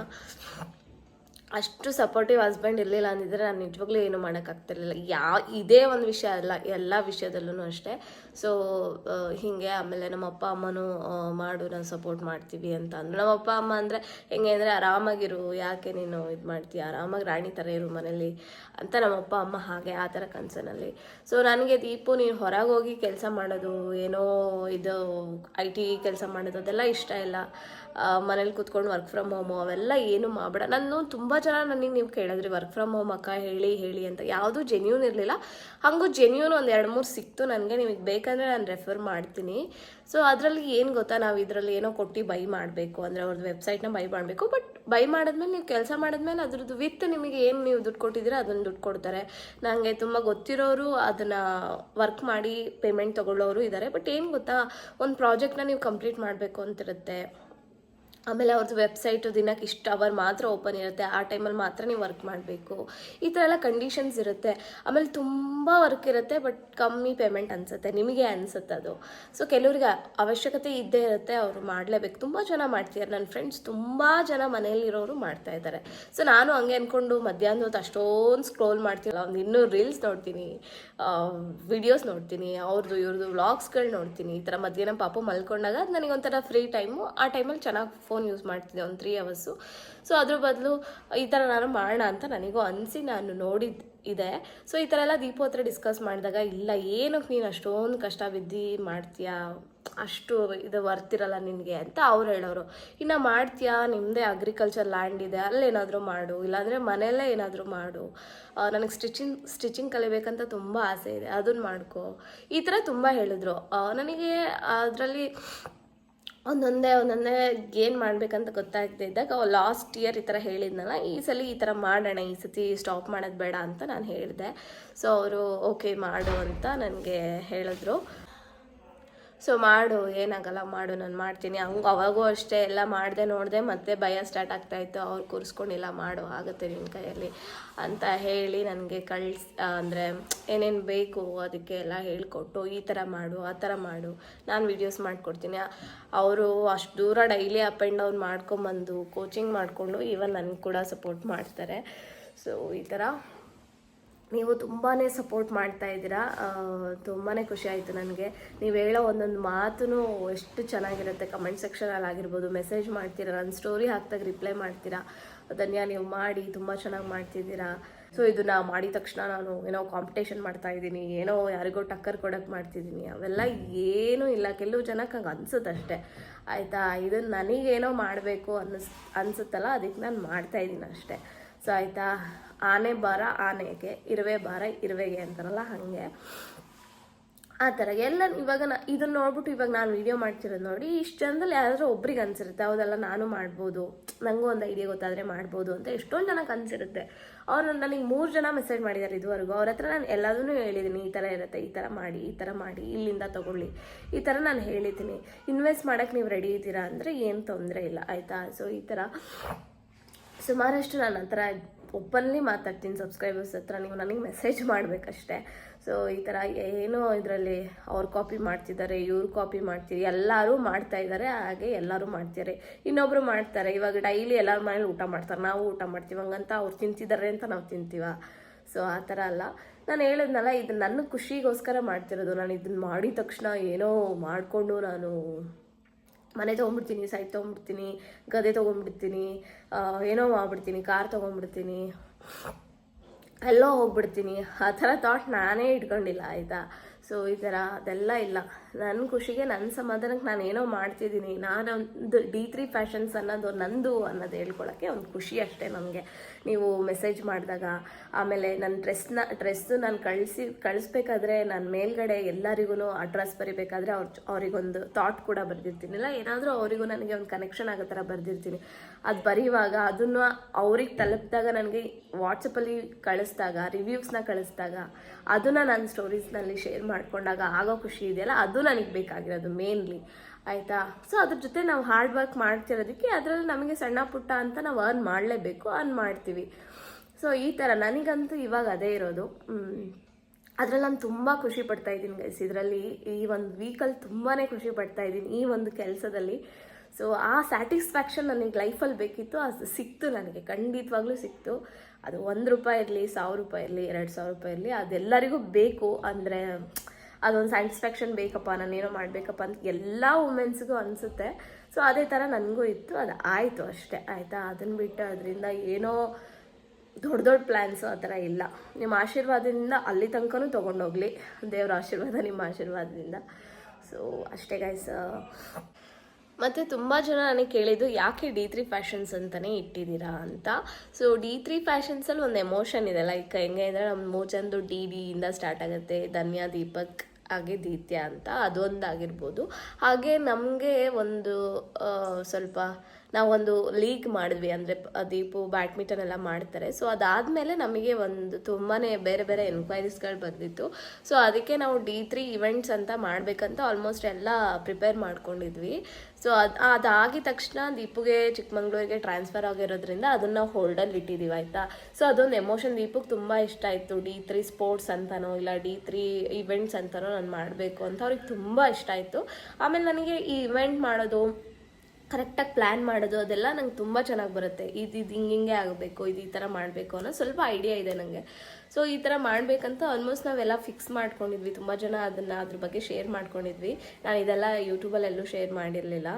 S2: ಅಷ್ಟು ಸಪೋರ್ಟಿವ್ ಹಸ್ಬೆಂಡ್ ಇರಲಿಲ್ಲ ಅಂದಿದ್ರೆ ನಾನು ನಿಜವಾಗ್ಲೂ ಏನು ಮಾಡೋಕ್ಕಾಗ್ತಿರ್ಲಿಲ್ಲ ಯಾವ ಇದೇ ಒಂದು ವಿಷಯ ಅಲ್ಲ, ಎಲ್ಲ ವಿಷಯದಲ್ಲೂ ಅಷ್ಟೇ. ಸೊ ಹೀಗೆ ಆಮೇಲೆ ನಮ್ಮ ಅಪ್ಪ ಅಮ್ಮನೂ ಮಾಡು ನಾನು ಸಪೋರ್ಟ್ ಮಾಡ್ತೀವಿ ಅಂತ ಅಂದ್ರೆ ನಮ್ಮ ಅಪ್ಪ ಅಮ್ಮ ಅಂದರೆ ಹೆಂಗೆ ಅಂದರೆ ಆರಾಮಾಗಿರು, ಯಾಕೆ ನೀನು ಇದು ಮಾಡ್ತೀಯ? ಆರಾಮಾಗಿ ರಾಣಿ ಥರ ಇರು ಮನೇಲಿ ಅಂತ ನಮ್ಮ ಅಪ್ಪ ಅಮ್ಮ ಹಾಗೆ ಆ ಥರ ಕನ್ಸನಲ್ಲಿ. ಸೊ ನನಗೆ ದೀಪು, ನೀನು ಹೊರಗೆ ಹೋಗಿ ಕೆಲಸ ಮಾಡೋದು, ಏನೋ ಇದು ಐ ಟಿ ಕೆಲಸ ಮಾಡೋದು ಅದೆಲ್ಲ ಇಷ್ಟ ಇಲ್ಲ. ಮನೇಲಿ ಕೂತ್ಕೊಂಡು ವರ್ಕ್ ಫ್ರಮ್ ಹೋಮು ಅವೆಲ್ಲ ಏನು ಮಾಡಬೇಡ. ನಾನು ತುಂಬ ಜನ ನನಗೆ ನೀವು ಕೇಳಿದ್ರಿ ವರ್ಕ್ ಫ್ರಮ್ ಹೋಮ್ ಅಕ್ಕ ಹೇಳಿ ಹೇಳಿ ಅಂತ. ಯಾವುದೂ ಜೆನ್ಯೂನ್ ಇರಲಿಲ್ಲ. ಹಾಗೂ ಜೆನ್ಯೂನ್ ಒಂದು ಎರಡು ಮೂರು ಸಿಕ್ತು. ನನಗೆ ನಿಮಗೆ ಬೇಕಂದರೆ ನಾನು ರೆಫರ್ ಮಾಡ್ತೀನಿ. ಸೊ ಅದರಲ್ಲಿ ಏನು ಗೊತ್ತಾ? ನಾವು ಇದರಲ್ಲಿ ಏನೋ ಕೊಟ್ಟು ಬೈ ಮಾಡಬೇಕು. ಅಂದರೆ ಅವ್ರದ್ದು ವೆಬ್ಸೈಟ್ನ ಬೈ ಮಾಡಬೇಕು. ಬಟ್ ಬೈ ಮಾಡಿದ್ಮೇಲೆ ನೀವು ಕೆಲಸ ಮಾಡಿದ್ಮೇಲೆ ಅದ್ರದ್ದು ವಿತ್ ನಿಮಗೆ ಏನು ನೀವು ದುಡ್ಡು ಕೊಟ್ಟಿದ್ದೀರಾ ಅದನ್ನು ದುಡ್ಡು ಕೊಡ್ತಾರೆ. ನನಗೆ ತುಂಬ ಗೊತ್ತಿರೋರು ಅದನ್ನು ವರ್ಕ್ ಮಾಡಿ ಪೇಮೆಂಟ್ ತೊಗೊಳ್ಳೋರು ಇದ್ದಾರೆ ಬಟ್ ಏನು ಗೊತ್ತಾ? ಒಂದು ಪ್ರಾಜೆಕ್ಟ್ನ ನೀವು ಕಂಪ್ಲೀಟ್ ಮಾಡಬೇಕು ಅಂತಿರುತ್ತೆ. ಆಮೇಲೆ ಅವ್ರದ್ದು ವೆಬ್ಸೈಟು ದಿನಕ್ಕೆ ಇಷ್ಟು ಅವರ್ ಮಾತ್ರ ಓಪನ್ ಇರುತ್ತೆ. ಆ ಟೈಮಲ್ಲಿ ಮಾತ್ರ ನೀವು ವರ್ಕ್ ಮಾಡಬೇಕು. ಈ ಥರ ಎಲ್ಲ ಕಂಡೀಷನ್ಸ್ ಇರುತ್ತೆ. ಆಮೇಲೆ ತುಂಬ ವರ್ಕ್ ಇರುತ್ತೆ ಬಟ್ ಕಮ್ಮಿ ಪೇಮೆಂಟ್ ಅನಿಸುತ್ತೆ. ನಿಮಗೆ ಅನಿಸುತ್ತೆ ಅದು. ಸೊ ಕೆಲವರಿಗೆ ಅವಶ್ಯಕತೆ ಇದ್ದೇ ಇರುತ್ತೆ, ಅವರು ಮಾಡಲೇಬೇಕು. ತುಂಬ ಜನ ಮಾಡ್ತಿದ್ದಾರೆ ನನ್ನ ಫ್ರೆಂಡ್ಸ್ ತುಂಬ ಜನ ಮನೆಯಲ್ಲಿರೋರು ಮಾಡ್ತಾ ಇದ್ದಾರೆ. ಸೊ ನಾನು ಹಂಗೆ ಅಂದ್ಕೊಂಡು ಮಧ್ಯಾಹ್ನ ಹೊತ್ತು ಅಷ್ಟೊಂದು ಸ್ಕ್ರೋಲ್ ಮಾಡ್ತೀನಿ ಒಂದು ಇನ್ನೂ ರೀಲ್ಸ್ ನೋಡ್ತೀನಿ ವಿಡಿಯೋಸ್ ನೋಡ್ತೀನಿ ಅವ್ರದ್ದು ಇವ್ರದ್ದು ವ್ಲಾಗ್ಸ್ಗಳು ನೋಡ್ತೀನಿ. ಈ ಥರ ಮಧ್ಯಾಹ್ನ ಪಾಪು ಮಲ್ಕೊಂಡಾಗ ನನಗೆ ಒಂಥರ ಫ್ರೀ ಟೈಮು ಆ ಟೈಮಲ್ಲಿ ಚೆನ್ನಾಗಿ ಫೋನ್ ಯೂಸ್ ಮಾಡ್ತಿದ್ದೆ ಒಂದು ತ್ರೀ ಅವರ್ಸು ಸೊ ಅದ್ರ ಬದಲು ಈ ಥರ ನಾನು ಮಾಡೋಣ ಅಂತ ನನಗೂ ಅನಿಸಿ ನಾನು ನೋಡಿದ್ದು ಇದೆ ಸೊ ಈ ಥರ ಎಲ್ಲ ದೀಪು ಹತ್ರ ಡಿಸ್ಕಸ್ ಮಾಡಿದಾಗ, ಇಲ್ಲ, ಏನಕ್ಕೆ ನೀನು ಅಷ್ಟೊಂದು ಕಷ್ಟ ಬಿದ್ದು ಮಾಡ್ತೀಯಾ? ಅಷ್ಟು ಇದು ವರ್ತಿರಲ್ಲ ನಿನಗೆ ಅಂತ ಅವ್ರು ಹೇಳೋರು. ಇನ್ನು ಮಾಡ್ತೀಯಾ? ನಿಮ್ಮದೇ ಅಗ್ರಿಕಲ್ಚರ್ ಲ್ಯಾಂಡ್ ಇದೆ, ಅಲ್ಲೇನಾದರೂ ಮಾಡು. ಇಲ್ಲಾಂದರೆ ಮನೆಯಲ್ಲೇ ಏನಾದರೂ ಮಾಡು. ನನಗೆ ಸ್ಟಿಚಿಂಗ್ ಸ್ಟಿಚಿಂಗ್ ಕಲಿಬೇಕಂತ ತುಂಬ ಆಸೆ ಇದೆ. ಅದನ್ನು ಮಾಡ್ಕೋ. ಈ ಥರ ತುಂಬ ಹೇಳಿದ್ರು. ನನಗೆ ಅದರಲ್ಲಿ ಒಂದೊಂದೇ ಒಂದೊಂದೇ ಗೇನ್ ಮಾಡಬೇಕಂತ ಗೊತ್ತಾಗ್ತಾ ಇದ್ದಾಗ ಲಾಸ್ಟ್ ಇಯರ್ ಈ ಥರ ಹೇಳಿದ್ನಲ್ಲ, ಈ ಸಲ ಈ ಥರ ಮಾಡೋಣ, ಈ ಸತಿ ಸ್ಟಾಪ್ ಮಾಡೋದು ಬೇಡ ಅಂತ ನಾನು ಹೇಳಿದೆ. ಸೊ ಅವರು ಓಕೆ ಮಾಡು ಅಂತ ನನಗೆ ಹೇಳಿದ್ರು. ಸೊ ಮಾಡು, ಏನಾಗಲ್ಲ ಮಾಡು, ನಾನು ಮಾಡ್ತೀನಿ. ಹಂಗೆ ಅವಾಗೂ ಅಷ್ಟೇ ಎಲ್ಲ ಮಾಡಿದೆ ನೋಡಿದೆ ಮತ್ತೆ ಭಯ ಸ್ಟಾರ್ಟ್ ಆಗ್ತಾಯಿತ್ತು ಅವ್ರು ಕೂರಿಸ್ಕೊಂಡಿಲ್ಲ, ಮಾಡು, ಆಗುತ್ತೆ ನಿನ್ನ ಕೈಯಲ್ಲಿ ಅಂತ ಹೇಳಿ ನನಗೆ ಕಳ್ಸಿ ಅಂದರೆ ಏನೇನು ಬೇಕು ಅದಕ್ಕೆ ಎಲ್ಲ ಹೇಳಿಕೊಟ್ಟು ಈ ಥರ ಮಾಡು, ಆ ಥರ ಮಾಡು, ನಾನು ವೀಡಿಯೋಸ್ ಮಾಡಿಕೊಡ್ತೀನಿ. ಅವರು ಅಷ್ಟು ದೂರ ಡೈಲಿ ಅಪ್ ಆ್ಯಂಡ್ ಡೌನ್ ಮಾಡ್ಕೊಂಬಂದು ಕೋಚಿಂಗ್ ಮಾಡಿಕೊಂಡು ಈವನ್ ನನಗೆ ಕೂಡ ಸಪೋರ್ಟ್ ಮಾಡ್ತಾರೆ. ಸೊ ಈ ಥರ ನೀವು ತುಂಬಾ ಸಪೋರ್ಟ್ ಮಾಡ್ತಾ ಇದ್ದೀರಾ. ತುಂಬಾ ಖುಷಿ ಆಯಿತು ನನಗೆ. ನೀವು ಹೇಳೋ ಒಂದೊಂದು ಮಾತು ಎಷ್ಟು ಚೆನ್ನಾಗಿರುತ್ತೆ. ಕಮೆಂಟ್ ಸೆಕ್ಷನಲ್ಲಿ ಆಗಿರ್ಬೋದು ಮೆಸೇಜ್ ಮಾಡ್ತೀರಾ ನನ್ನ ಸ್ಟೋರಿ ಹಾಕ್ದಾಗ ರಿಪ್ಲೈ ಮಾಡ್ತೀರಾ. ಧನ್ಯ, ನೀವು ಮಾಡಿ, ತುಂಬ ಚೆನ್ನಾಗಿ ಮಾಡ್ತಿದ್ದೀರಾ. ಸೊ ಇದನ್ನ ಮಾಡಿದ ತಕ್ಷಣ ನಾನು ಏನೋ ಕಾಂಪಿಟೇಷನ್ ಮಾಡ್ತಾ ಇದ್ದೀನಿ, ಏನೋ ಯಾರಿಗೋ ಟಕ್ಕರ್ ಕೊಡೋಕ್ಕೆ ಮಾಡ್ತಿದ್ದೀನಿ. ಅವೆಲ್ಲ ಏನೂ ಇಲ್ಲ. ಕೆಲವು ಜನಕ್ಕೆ ಹಂಗೆ ಅನ್ಸುತ್ತೆ ಅಷ್ಟೇ. ಆಯಿತಾ? ಇದನ್ನು ನನಗೇನೋ ಮಾಡಬೇಕು ಅನ್ನಿಸ್, ಅನ್ಸುತ್ತಲ್ಲ? ಅದಕ್ಕೆ ನಾನು ಮಾಡ್ತಾ ಇದ್ದೀನಿ ಅಷ್ಟೇ. ಸೊ ಆಯಿತಾ ಆನೆ ಭಾರ ಆನೆಗೆ, ಇರುವೆ ಭಾರ ಇರುವೆಗೆ ಅಂತಾರಲ್ಲ ಹಾಗೆ. ಆ ಥರ. ಎಲ್ಲ ಇವಾಗ ನಾ ಇದನ್ನ ನೋಡ್ಬಿಟ್ಟು ಇವಾಗ ನಾನು ವಿಡಿಯೋ ಮಾಡ್ತಿರೋದು ನೋಡಿ, ಇಷ್ಟು ಜನದಲ್ಲಿ ಯಾರಾದರೂ ಒಬ್ರಿಗೆ ಅನಿಸಿರುತ್ತೆ, ಹೌದಲ್ಲ, ನಾನು ಮಾಡ್ಬೋದು. ನನಗೂ ಒಂದು ಐಡಿಯಾ ಗೊತ್ತಾದರೆ ಮಾಡ್ಬೋದು ಅಂತ ಎಷ್ಟೊಂದು ಜನಕ್ಕೆ ಅನ್ಸಿರುತ್ತೆ. ಅವ್ರು ನನಗೆ ಮೂರು ಜನ ಮೆಸೇಜ್ ಮಾಡಿದ್ದಾರೆ ಇದುವರೆಗೂ. ಅವ್ರ ಹತ್ರ ನಾನು ಎಲ್ಲದನ್ನೂ ಹೇಳಿದ್ದೀನಿ ಈ ಥರ ಇರುತ್ತೆ, ಈ ಥರ ಮಾಡಿ, ಈ ಥರ ಮಾಡಿ, ಇಲ್ಲಿಂದ ತೊಗೊಳ್ಳಿ. ಈ ಥರ ನಾನು ಹೇಳಿದ್ದೀನಿ. ಇನ್ವೆಸ್ಟ್ ಮಾಡೋಕ್ಕೆ ನೀವು ರೆಡಿ ಇದ್ದೀರಾ ಅಂದರೆ ಏನು ತೊಂದರೆ ಇಲ್ಲ, ಆಯಿತಾ? ಸೊ ಈ ಥರ. ಸುಮಾರಷ್ಟು ನಾನು ಆ ಥರ ಮಾತಾಡ್ತೀನಿ ಸಬ್ಸ್ಕ್ರೈಬರ್ಸ್ ಹತ್ರ, ನೀವು ನನಗೆ ಮೆಸೇಜ್ ಮಾಡಬೇಕಷ್ಟೆ. ಸೊ ಈ ಥರ ಏನೋ ಇದರಲ್ಲಿ ಅವ್ರು ಕಾಪಿ ಮಾಡ್ತಿದ್ದಾರೆ, ಇವ್ರು ಕಾಪಿ ಮಾಡ್ತೀರಿ ಎಲ್ಲರೂ ಮಾಡ್ತಾ ಇದ್ದಾರೆ, ಹಾಗೆ ಎಲ್ಲರೂ ಮಾಡ್ತಾರೆ ಇನ್ನೊಬ್ಬರು ಮಾಡ್ತಾರೆ, ಇವಾಗ ಡೈಲಿ ಎಲ್ಲರ ಮನೇಲಿ ಊಟ ಮಾಡ್ತಾರೆ, ನಾವು ಊಟ ಮಾಡ್ತೀವಿ, ಹಂಗಂತ ಅವ್ರು ತಿಂತಿದ್ದಾರೆ ಅಂತ ನಾವು ತಿಂತೀವ. ಸೊ ಆ ಥರ ಅಲ್ಲ. ನಾನು ಹೇಳಿದ್ನಲ್ಲ, ಇದು ನನ್ನ ಖುಷಿಗೋಸ್ಕರ ಮಾಡ್ತಿರೋದು, ನಾನು ಇದನ್ನ ಮಾಡಿದ ತಕ್ಷಣ ಏನೋ ಮಾಡಿಕೊಂಡು ನಾನು ಮನೆ ತೊಗೊಂಡ್ಬಿಡ್ತೀನಿ ಸೈಟ್ ತೊಗೊಂಡ್ಬಿಡ್ತೀನಿ ಗದೆ ತೊಗೊಂಡ್ಬಿಡ್ತೀನಿ ಏನೋ ಮಾಡ್ಬಿಡ್ತೀನಿ ಕಾರ್ ತೊಗೊಂಡ್ಬಿಡ್ತೀನಿ ಎಲ್ಲೋ ಹೋಗ್ಬಿಡ್ತೀನಿ. ಆ ಥರ ಥಾಟ್ ನಾನೇ ಇಟ್ಕೊಂಡಿಲ್ಲ, ಆಯಿತಾ? ಸೊ ಈ ಥರ ಅದೆಲ್ಲ ಇಲ್ಲ. ನನ್ನ ಖುಷಿಗೆ ನನ್ನ ಸಮಾಧಾನಕ್ಕೆ ನಾನು ಏನೋ ಮಾಡ್ತಿದ್ದೀನಿ. ನಾನು ಒಂದು ಡಿ ತ್ರೀ ಫ್ಯಾಷನ್ಸ್ ಅನ್ನೋದು ನಂದು ಅನ್ನೋದು ಹೇಳ್ಕೊಳ್ಳೋಕ್ಕೆ ಒಂದು ಖುಷಿ ಅಷ್ಟೇ ನನಗೆ. ನೀವು ಮೆಸೇಜ್ ಮಾಡಿದಾಗ, ಆಮೇಲೆ ನನ್ನ ಡ್ರೆಸ್ನ ಡ್ರೆಸ್ಸು ನಾನು ಕಳಿಸಿ, ಕಳಿಸ್ಬೇಕಾದ್ರೆ ನಾನು ಮೇಲ್ಗಡೆ ಎಲ್ಲರಿಗೂ ಅಡ್ರೆಸ್ ಬರಿಬೇಕಾದ್ರೆ ಅವ್ರ, ಅವರಿಗೊಂದು ಥಾಟ್ ಕೂಡ ಬರೆದಿರ್ತೀನಿಲ್ಲ ಏನಾದರೂ ಅವರಿಗೂ ನನಗೆ ಒಂದು ಕನೆಕ್ಷನ್ ಆಗೋ ಥರ ಬರೆದಿರ್ತೀನಿ. ಅದು ಬರೆಯುವಾಗ ಅದನ್ನು ಅವ್ರಿಗೆ ತಲುಪಿದಾಗ ನನಗೆ ವಾಟ್ಸಪ್ಪಲ್ಲಿ ಕಳಿಸ್ದಾಗ ರಿವ್ಯೂಸ್ನ ಕಳಿಸ್ದಾಗ, ಅದನ್ನು ನಾನು ಸ್ಟೋರೀಸ್ನಲ್ಲಿ ಶೇರ್ ಮಾಡಿಕೊಂಡಾಗ ಆಗೋ ಖುಷಿ ಇದೆಯಲ್ಲ, ಅದು ನನಗೆ ಬೇಕಾಗಿರೋದು ಮೇನ್ಲಿ ಆಯಿತಾ? ಸೊ ಅದ್ರ ಜೊತೆ ನಾವು ಹಾರ್ಡ್ ವರ್ಕ್ ಮಾಡ್ತಿರೋದಕ್ಕೆ ಅದರಲ್ಲಿ ನಮಗೆ ಸಣ್ಣ ಪುಟ್ಟ ಅಂತ ನಾವು ಅರ್ನ್ ಮಾಡಲೇಬೇಕು ಅರ್ನ್ ಮಾಡ್ತೀವಿ. ಸೊ ಈ ಥರ ನನಗಂತೂ ಇವಾಗ ಅದೇ ಇರೋದು. ಅದರಲ್ಲಿ ನಾನು ತುಂಬ ಖುಷಿ ಪಡ್ತಾ ಇದ್ದೀನಿ ಗೈಸ್ ಇದರಲ್ಲಿ ಈ ಒಂದು ವೀಕಲ್ಲಿ ತುಂಬಾ ಖುಷಿ ಪಡ್ತಾ ಇದ್ದೀನಿ, ಈ ಒಂದು ಕೆಲಸದಲ್ಲಿ. ಸೊ ಆ ಸ್ಯಾಟಿಸ್ಫ್ಯಾಕ್ಷನ್ ನನಗೆ ಲೈಫಲ್ಲಿ ಬೇಕಿತ್ತು ಅದು ಸಿಕ್ತು ನನಗೆ. ಖಂಡಿತವಾಗ್ಲೂ ಸಿಕ್ತು. ಅದು ಒಂದು ರೂಪಾಯಿ ಇರಲಿ, ಸಾವಿರ ರೂಪಾಯಿ ಇರಲಿ, ಎರಡು ಸಾವಿರ ರೂಪಾಯಿ ಇರಲಿ, ಅದೆಲ್ಲರಿಗೂ ಬೇಕು ಅಂದರೆ ಅದೊಂದು ಸ್ಯಾಟಿಸ್ಫ್ಯಾಕ್ಷನ್ ಬೇಕಪ್ಪ, ನಾನೇನೋ ಮಾಡಬೇಕಪ್ಪ ಅಂತ ಎಲ್ಲ ವುಮೆನ್ಸ್ಗೂ ಅನಿಸುತ್ತೆ. ಸೊ ಅದೇ ಥರ ನನಗೂ ಇತ್ತು, ಅದು ಆಯಿತು ಅಷ್ಟೇ, ಆಯಿತಾ? ಅದನ್ನು ಬಿಟ್ಟು ಅದರಿಂದ ಏನೋ ದೊಡ್ಡ ದೊಡ್ಡ ಪ್ಲ್ಯಾನ್ಸು ಆ ಥರ ಇಲ್ಲ. ನಿಮ್ಮ ಆಶೀರ್ವಾದದಿಂದ ಅಲ್ಲಿ ತನಕನೂ ತೊಗೊಂಡೋಗ್ಲಿ, ದೇವರ ಆಶೀರ್ವಾದ ನಿಮ್ಮ ಆಶೀರ್ವಾದದಿಂದ. ಸೊ ಅಷ್ಟೇ ಗೈಸ್ ಮತ್ತು ತುಂಬ ಜನ ನನಗೆ ಕೇಳಿದ್ದು, ಯಾಕೆ ಡಿ ತ್ರೀ ಫ್ಯಾಷನ್ಸ್ ಅಂತಲೇ ಇಟ್ಟಿದ್ದೀರಾ ಅಂತ? ಸೊ ಡಿ ತ್ರೀ ಫ್ಯಾಷನ್ಸಲ್ಲಿ ಒಂದು ಎಮೋಷನ್ ಇದೆ ಲೈಕ್ ಹೆಂಗೆ ಅಂದರೆ ನಮ್ಮ ಮೂಚಂದು ಡಿ ಡಿಯಿಂದ ಸ್ಟಾರ್ಟ್ ಆಗುತ್ತೆ, ಧನ್ಯಾ, ದೀಪಕ್. ಹಾಗೆ ದೀತ್ಯ ಅಂತ ಅದೊಂದಾಗಿರ್ಬೋದು. ಹಾಗೆ ನಮಗೆ ಒಂದು ಸ್ವಲ್ಪ ನಾವೊಂದು ಲೀಗ್ ಮಾಡಿದ್ವಿ, ಅಂದರೆ ದೀಪು ಬ್ಯಾಡ್ಮಿಂಟನ್ ಎಲ್ಲ ಮಾಡ್ತಾರೆ. ಸೊ ಅದಾದಮೇಲೆ ನಮಗೆ ಒಂದು ತುಂಬಾ ಬೇರೆ ಬೇರೆ ಎನ್ಕ್ವೈರೀಸ್ಗಳು ಬಂದಿತ್ತು. ಸೊ ಅದಕ್ಕೆ ನಾವು ಡಿ ತ್ರೀ ಇವೆಂಟ್ಸ್ ಅಂತ ಮಾಡಬೇಕಂತ ಆಲ್ಮೋಸ್ಟ್ ಎಲ್ಲ ಪ್ರಿಪೇರ್ ಮಾಡ್ಕೊಂಡಿದ್ವಿ. ಸೊ ಅದು, ಅದಾಗಿದ ತಕ್ಷಣ ದೀಪುಗೆ ಚಿಕ್ಕಮಂಗ್ಳೂರಿಗೆ ಟ್ರಾನ್ಸ್ಫರ್ ಆಗಿರೋದ್ರಿಂದ ಅದನ್ನು ಹೋಲ್ಡಲ್ಲಿ ಇಟ್ಟಿದ್ದೀವಿ ಆಯಿತಾ? ಸೊ ಅದೊಂದು ಎಮೋಷನ್ ದೀಪಕ್ಕೆ ತುಂಬ ಇಷ್ಟ ಆಯಿತು. ಡಿ ತ್ರೀ ಸ್ಪೋರ್ಟ್ಸ್ ಅಂತನೋ, ಇಲ್ಲ ಡಿ ತ್ರೀ ಇವೆಂಟ್ಸ್ ಅಂತನೋ ನಾನು ಮಾಡಬೇಕು ಅಂತ ಅವ್ರಿಗೆ ತುಂಬ ಇಷ್ಟ ಆಯಿತು. ಆಮೇಲೆ ನನಗೆ ಈ ಇವೆಂಟ್ ಮಾಡೋದು ಕರೆಕ್ಟಾಗಿ ಪ್ಲ್ಯಾನ್ ಮಾಡೋದು ಅದೆಲ್ಲ ನಂಗೆ ತುಂಬ ಚೆನ್ನಾಗಿ ಬರುತ್ತೆ. ಇದು ಇದು ಹಿಂಗೆ ಆಗಬೇಕು, ಇದು ಈ ಥರ ಮಾಡಬೇಕು ಅನ್ನೋ ಸ್ವಲ್ಪ ಐಡಿಯಾ ಇದೆ ನನಗೆ ಸೊ ಈ ಥರ ಮಾಡಬೇಕಂತ ಆಲ್ಮೋಸ್ಟ್ ನಾವೆಲ್ಲ ಫಿಕ್ಸ್ ಮಾಡ್ಕೊಂಡಿದ್ವಿ. ತುಂಬ ಜನ ಅದನ್ನು ಅದ್ರ ಬಗ್ಗೆ ಶೇರ್ ಮಾಡ್ಕೊಂಡಿದ್ವಿ. ನಾನು ಇದೆಲ್ಲ ಯೂಟ್ಯೂಬಲ್ಲೆಲ್ಲೂ ಶೇರ್ ಮಾಡಿರಲಿಲ್ಲ.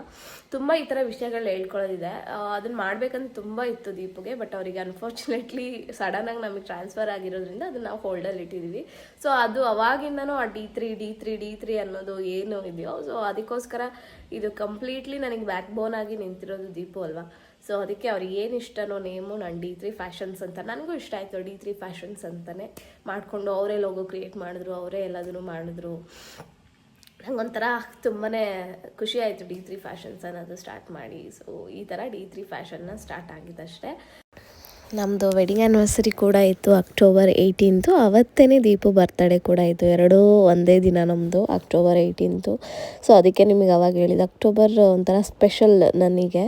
S2: ತುಂಬ ಈ ಥರ ವಿಷಯಗಳು ಹೇಳ್ಕೊಳ್ಳೋದಿದೆ ಅದನ್ನು ಮಾಡ್ಬೇಕಂತ ತುಂಬ ಇತ್ತು ದೀಪುಗೆ ಬಟ್ ಅವರಿಗೆ ಅನ್ಫಾರ್ಚುನೇಟ್ಲಿ ಸಡನ್ನಾಗಿ ನಮಗೆ ಟ್ರಾನ್ಸ್ಫರ್ ಆಗಿರೋದ್ರಿಂದ ಅದನ್ನು ನಾವು ಹೋಲ್ಡಲ್ಲಿ ಇಟ್ಟಿದ್ದೀವಿ ಸೊ ಅದು ಅವಾಗಿಂದನೂ ಆ D three D three D three ಅನ್ನೋದು ಏನು ಇದೆಯೋ ಸೊ ಅದಕ್ಕೋಸ್ಕರ ಇದು ಕಂಪ್ಲೀಟ್ಲಿ ನನಗೆ ಬ್ಯಾಕ್ ಬೋನ್ ಆಗಿ ನಿಂತಿರೋದು ದೀಪು ಅಲ್ವಾ? ಸೊ ಅದಕ್ಕೆ ಅವ್ರಿಗೆ ಏನು ಇಷ್ಟನೋ ನೇಮು ನಾನು ಡಿ ತ್ರೀ ಫ್ಯಾಷನ್ಸ್ ಅಂತ ನನಗೂ ಇಷ್ಟ ಆಯಿತು ಡಿ ತ್ರೀ ಫ್ಯಾಷನ್ಸ್ ಅಂತಲೇ ಮಾಡಿಕೊಂಡು ಅವರೇ ಲೋಗೋ ಕ್ರಿಯೇಟ್ ಮಾಡಿದ್ರು, ಅವರೇ ಎಲ್ಲದನ್ನು ಮಾಡಿದ್ರು. ನಂಗೊಂಥರ ತುಂಬಾ ಖುಷಿ ಆಯಿತು ಡಿ ತ್ರೀ ಫ್ಯಾಷನ್ಸ್ ಅನ್ನೋದು ಸ್ಟಾರ್ಟ್ ಮಾಡಿ. ಸೊ ಈ ಥರ ಡಿ ತ್ರೀ ಫ್ಯಾಷನ್ನ ಸ್ಟಾರ್ಟ್ ಆಗಿದ್ದಷ್ಟೇ.
S3: ನಮ್ಮದು ವೆಡ್ಡಿಂಗ್ ಆ್ಯನಿವರ್ಸರಿ ಕೂಡ ಇತ್ತು ಅಕ್ಟೋಬರ್ ಏಯ್ಟೀನ್ತು ಅವತ್ತೇ ದೀಪು ಬರ್ತಡೇ ಕೂಡ ಇತ್ತು. ಎರಡೂ ಒಂದೇ ದಿನ ನಮ್ಮದು ಅಕ್ಟೋಬರ್ ಏಯ್ಟೀನ್ತು ಸೊ ಅದಕ್ಕೆ ನಿಮಗೆ ಅವಾಗ ಹೇಳಿದ್ದು ಅಕ್ಟೋಬರ್ ಒಂಥರ ಸ್ಪೆಷಲ್ ನನಗೆ.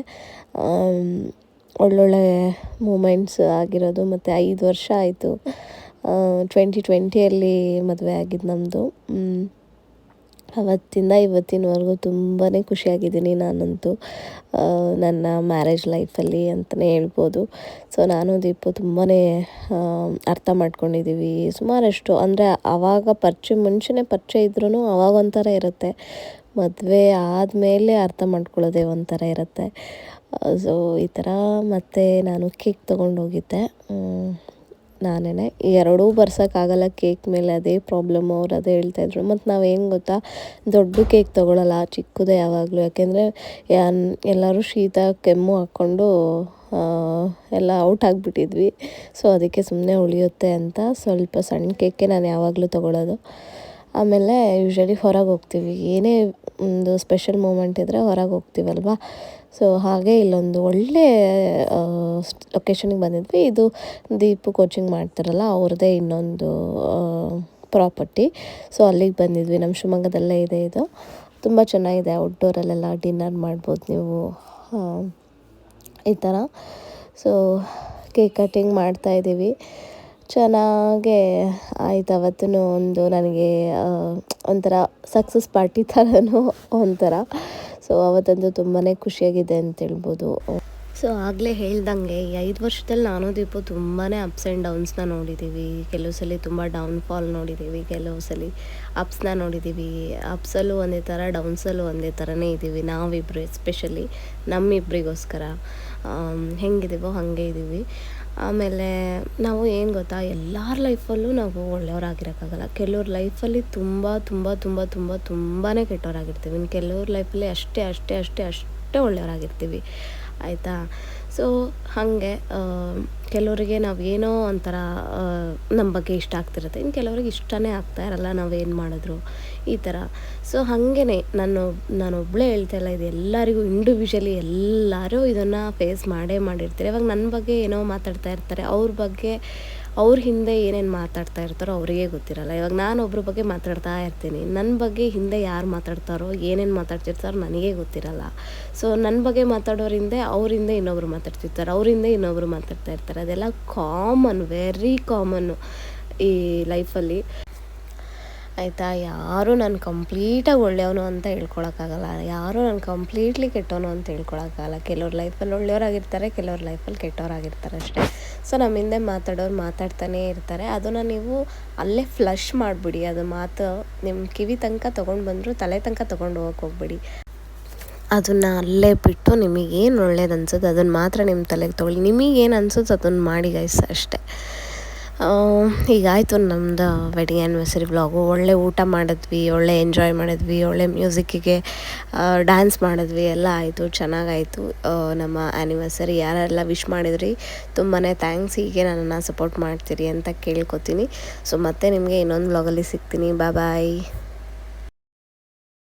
S3: ಒಳ್ಳೊಳ್ಳೆ ಮೂಮೆಂಟ್ಸ್ ಆಗಿರೋದು. ಮತ್ತು ಐದು ವರ್ಷ ಆಯಿತು. ಟ್ವೆಂಟಿ ಟ್ವೆಂಟಿಯಲ್ಲಿ ಮದುವೆ ಆಗಿದ್ದು ನಮ್ಮದು ಅವತ್ತಿಂದ ಇವತ್ತಿನವರೆಗೂ ತುಂಬಾ ಖುಷಿಯಾಗಿದ್ದೀನಿ ನಾನಂತೂ ನನ್ನ ಮ್ಯಾರೇಜ್ ಲೈಫಲ್ಲಿ ಅಂತಲೇ ಹೇಳ್ಬೋದು. ಸೊ ನಾನು ದೀಪು ತುಂಬಾ ಅರ್ಥ ಮಾಡ್ಕೊಂಡಿದ್ದೀವಿ ಸುಮಾರಷ್ಟು ಅಂದರೆ ಆವಾಗ ಪರಿಚಯ, ಮುಂಚೆನೇ ಪರಿಚಯ ಇದ್ರೂ ಆವಾಗ ಒಂಥರ ಇರುತ್ತೆ. ಮದುವೆ ಆದಮೇಲೆ ಅರ್ಥ ಮಾಡ್ಕೊಳ್ಳೋದೇ ಒಂಥರ ಇರುತ್ತೆ. ಸೊ ಈ ಥರ ಮತ್ತು ನಾನು ಕೇಕ್ ತೊಗೊಂಡು ಹೋಗಿದ್ದೆ. ನಾನೇ ಎರಡೂ ಬರ್ಸೋಕ್ಕಾಗಲ್ಲ ಕೇಕ್ ಮೇಲೆ ಅದೇ ಪ್ರಾಬ್ಲಮ್ ಅವ್ರು ಅದೇ ಹೇಳ್ತಾಯಿದ್ರು ಮತ್ತು ನಾವೇನು ಗೊತ್ತಾ, ದೊಡ್ಡ ಕೇಕ್ ತೊಗೊಳಲ್ಲ, ಚಿಕ್ಕದೇ ಯಾವಾಗಲೂ. ಯಾಕೆಂದರೆ ಎಲ್ಲರೂ ಶೀತ, ಕೆಮ್ಮು ಹಾಕ್ಕೊಂಡು ಎಲ್ಲ ಔಟ್ ಆಗಿಬಿಟ್ಟಿದ್ವಿ. ಸೊ ಅದಕ್ಕೆ ಸುಮ್ಮನೆ ಉಳಿಯುತ್ತೆ ಅಂತ ಸ್ವಲ್ಪ ಸಣ್ಣ ಕೇಕೆ ನಾನು ಯಾವಾಗಲೂ ತೊಗೊಳೋದು.
S2: ಆಮೇಲೆ ಯೂಶ್ವಲಿ ಹೊರಗೆ ಹೋಗ್ತೀವಿ. ಏನೇ ಒಂದು ಸ್ಪೆಷಲ್ ಮೂಮೆಂಟ್ ಇದ್ದರೆ ಹೊರಗೆ ಹೋಗ್ತೀವಲ್ವಾ? ಸೊ ಹಾಗೆ ಇಲ್ಲೊಂದು ಒಳ್ಳೆ ಲೊಕೇಶನಿಗೆ ಬಂದಿದ್ವಿ. ಇದು ದೀಪು ಕೋಚಿಂಗ್ ಮಾಡ್ತಾರಲ್ಲ, ಅವ್ರದ್ದೇ ಇನ್ನೊಂದು ಪ್ರಾಪರ್ಟಿ ಸೊ ಅಲ್ಲಿಗೆ ಬಂದಿದ್ವಿ. ನಮ್ಮ ಶಿವಮೊಗ್ಗದಲ್ಲೇ ಇದೆ ಇದು. ತುಂಬ ಚೆನ್ನಾಗಿದೆ. ಔಟ್ಡೋರಲ್ಲೆಲ್ಲ ಡಿನ್ನರ್ ಮಾಡ್ಬೋದು ನೀವು. ಈ ಥರ ಸೊ ಕೇಕ್ ಕಟ್ಟಿಂಗ್ ಮಾಡ್ತಾಯಿದ್ದೀವಿ ಚೆನ್ನಾಗೇ ಆಯ್ತು ಅವತ್ತೂ ಒಂದು ನನಗೆ ಒಂಥರ ಸಕ್ಸಸ್ ಪಾರ್ಟಿ ಥರನೂ ಒಂಥರ. ಸೊ ಅವತ್ತಂತೂ ತುಂಬಾ ಖುಷಿಯಾಗಿದೆ ಅಂತ ಹೇಳ್ಬೋದು. ಸೊ ಆಗಲೇ ಹೇಳ್ದಂಗೆ ಈ ಐದು ವರ್ಷದಲ್ಲಿ ನಾನು ದೀಪು ತುಂಬಾ ಅಪ್ಸ್ ಆ್ಯಂಡ್ ಡೌನ್ಸ್ನ ನೋಡಿದ್ದೀವಿ ಕೆಲವು ಸಲ ತುಂಬ ಡೌನ್ಫಾಲ್ ನೋಡಿದ್ದೀವಿ ಕೆಲವು ಸಲ ಅಪ್ಸ್ನ ನೋಡಿದ್ದೀವಿ ಅಪ್ಸಲ್ಲೂ ಒಂದೇ ಥರ ಡೌನ್ಸಲ್ಲೂ ಒಂದೇ ಥರನೇ ಇದ್ದೀವಿ ನಾವಿಬ್ಬರು ಎಸ್ಪೆಷಲಿ ನಮ್ಮಿಬ್ಬರಿಗೋಸ್ಕರ ಹೆಂಗಿದ್ದೀವೋ ಹಾಗೆ ಇದ್ದೀವಿ ಆಮೇಲೆ ನಾವು ಏನು ಗೊತ್ತಾ, ಎಲ್ಲರ ಲೈಫಲ್ಲೂ ನಾವು ಒಳ್ಳೆಯವರಾಗಿರೋಕ್ಕಾಗಲ್ಲ ಕೆಲವ್ರ ಲೈಫಲ್ಲಿ ತುಂಬ ತುಂಬ ತುಂಬ ತುಂಬ ತುಂಬಾ ಕೆಟ್ಟವರಾಗಿರ್ತೀವಿ. ಇನ್ನು ಕೆಲವ್ರ ಲೈಫಲ್ಲಿ ಅಷ್ಟೇ ಅಷ್ಟೇ ಅಷ್ಟೇ ಅಷ್ಟೇ ಒಳ್ಳೆಯವರಾಗಿರ್ತೀವಿ ಆಯಿತಾ? ಸೊ ಹಾಗೆ ಕೆಲವರಿಗೆ ನಾವು ಏನೋ ಒಂಥರ ನಮ್ಮ ಬಗ್ಗೆ ಇಷ್ಟ ಆಗ್ತಿರುತ್ತೆ. ಇನ್ನು ಕೆಲವ್ರಿಗೆ ಇಷ್ಟನೇ ಆಗ್ತಾ ಇರಲ್ಲ ನಾವೇನು ಮಾಡಿದ್ರು ಈ ಥರ ಸೊ ಹಾಗೇ ನಾನು ನಾನು ಹೇಳ್ತಾ ಇಲ್ಲ, ಇದು ಎಲ್ಲರಿಗೂ ಇಂಡಿವಿಜುವಲಿ ಎಲ್ಲರೂ ಇದನ್ನು ಫೇಸ್ ಮಾಡೇ ಮಾಡಿರ್ತಾರೆ. ಇವಾಗ ನನ್ನ ಬಗ್ಗೆ ಏನೋ ಮಾತಾಡ್ತಾ ಇರ್ತಾರೆ, ಅವ್ರ ಬಗ್ಗೆ ಅವ್ರ ಹಿಂದೆ ಏನೇನು ಮಾತಾಡ್ತಾ ಇರ್ತಾರೋ ಅವರಿಗೆ ಗೊತ್ತಿರಲ್ಲ. ಇವಾಗ ನಾನು ಒಬ್ಬರ ಬಗ್ಗೆ ಮಾತಾಡ್ತಾ ಇರ್ತೀನಿ. ನನ್ನ ಬಗ್ಗೆ ಹಿಂದೆ ಯಾರು ಮಾತಾಡ್ತಾರೋ, ಏನೇನು ಮಾತಾಡ್ತಿರ್ತಾರೋ ನನಗೇ ಗೊತ್ತಿರಲ್ಲ. ಸೊ ನನ್ನ ಬಗ್ಗೆ ಮಾತಾಡೋರಿಂದ ಅವ್ರ ಹಿಂದೆ ಇನ್ನೊಬ್ರು ಮಾತಾಡ್ತಿರ್ತಾರೆ, ಅವ್ರ ಹಿಂದೆ ಇನ್ನೊಬ್ರು ಮಾತಾಡ್ತಾ ಇರ್ತಾರೆ. ಅದೆಲ್ಲ ಕಾಮನ್ ವೆರಿ ಕಾಮನ್ನು ಈ ಲೈಫಲ್ಲಿ ಆಯಿತಾ? ಯಾರೂ ನಾನು ಕಂಪ್ಲೀಟಾಗಿ ಒಳ್ಳೆಯವನು ಅಂತ ಹೇಳ್ಕೊಳಕ್ಕಾಗಲ್ಲ. ಯಾರೂ ನಾನು ಕಂಪ್ಲೀಟ್ಲಿ ಕೆಟ್ಟವನು ಅಂತ ಹೇಳ್ಕೊಳಕ್ಕಾಗಲ್ಲ. ಕೆಲವ್ರ ಲೈಫಲ್ಲಿ ಒಳ್ಳೆಯವರಾಗಿರ್ತಾರೆ, ಕೆಲವ್ರ ಲೈಫಲ್ಲಿ ಕೆಟ್ಟವರಾಗಿರ್ತಾರೆ ಅಷ್ಟೇ. ಸೊ ನಮ್ಮ ಹಿಂದೆ ಮಾತಾಡೋರು ಮಾತಾಡ್ತಾನೇ ಇರ್ತಾರೆ. ಅದನ್ನು ನೀವು ಅಲ್ಲೇ ಫ್ಲಶ್ ಮಾಡಿಬಿಡಿ. ಅದು ಮಾತು ನಿಮ್ಮ ಕಿವಿ ತನಕ ತೊಗೊಂಡು ಬಂದರೂ ತಲೆ ತನಕ ತೊಗೊಂಡು ಹೋಗಕ್ಕೆ ಹೋಗ್ಬಿಡಿ. ಅದನ್ನು ಅಲ್ಲೇ ಬಿಟ್ಟು ನಿಮಗೇನು ಒಳ್ಳೇದು ಅನ್ಸುತ್ತೆ ಅದನ್ನು ಮಾತ್ರ ನಿಮ್ಮ ತಲೆಗೆ ತೊಗೊಳ್ಳಿ. ನಿಮಗೇನು ಅನ್ಸುತ್ತೆ ಅದನ್ನು ಮಾಡಿ ಗೈಸ್ ಅಷ್ಟೇ. ಈಗಾಯಿತು ನಮ್ಮದು ವೆಡ್ಡಿಂಗ್ ಆ್ಯನಿವರ್ಸರಿ ವ್ಲಾಗು ಒಳ್ಳೆ ಊಟ ಮಾಡಿದ್ವಿ, ಒಳ್ಳೆ ಎಂಜಾಯ್ ಮಾಡಿದ್ವಿ, ಒಳ್ಳೆ ಮ್ಯೂಸಿಕ್ಕಿಗೆ ಡ್ಯಾನ್ಸ್ ಮಾಡಿದ್ವಿ, ಎಲ್ಲ ಆಯಿತು, ಚೆನ್ನಾಗಾಯಿತು. ನಮ್ಮ ಆ್ಯನಿವರ್ಸರಿ ಯಾರೆಲ್ಲ ವಿಶ್ ಮಾಡಿದ್ರಿ ತುಂಬಾ ಥ್ಯಾಂಕ್ಸ್ ಹೀಗೆ ನನ್ನನ್ನು ಸಪೋರ್ಟ್ ಮಾಡ್ತೀರಿ ಅಂತ ಕೇಳ್ಕೊತೀನಿ. ಸೊ ಮತ್ತೆ ನಿಮಗೆ ಇನ್ನೊಂದು ವ್ಲಾಗಲ್ಲಿ ಸಿಗ್ತೀನಿ. ಬಾಯ್ ಬಾಯ್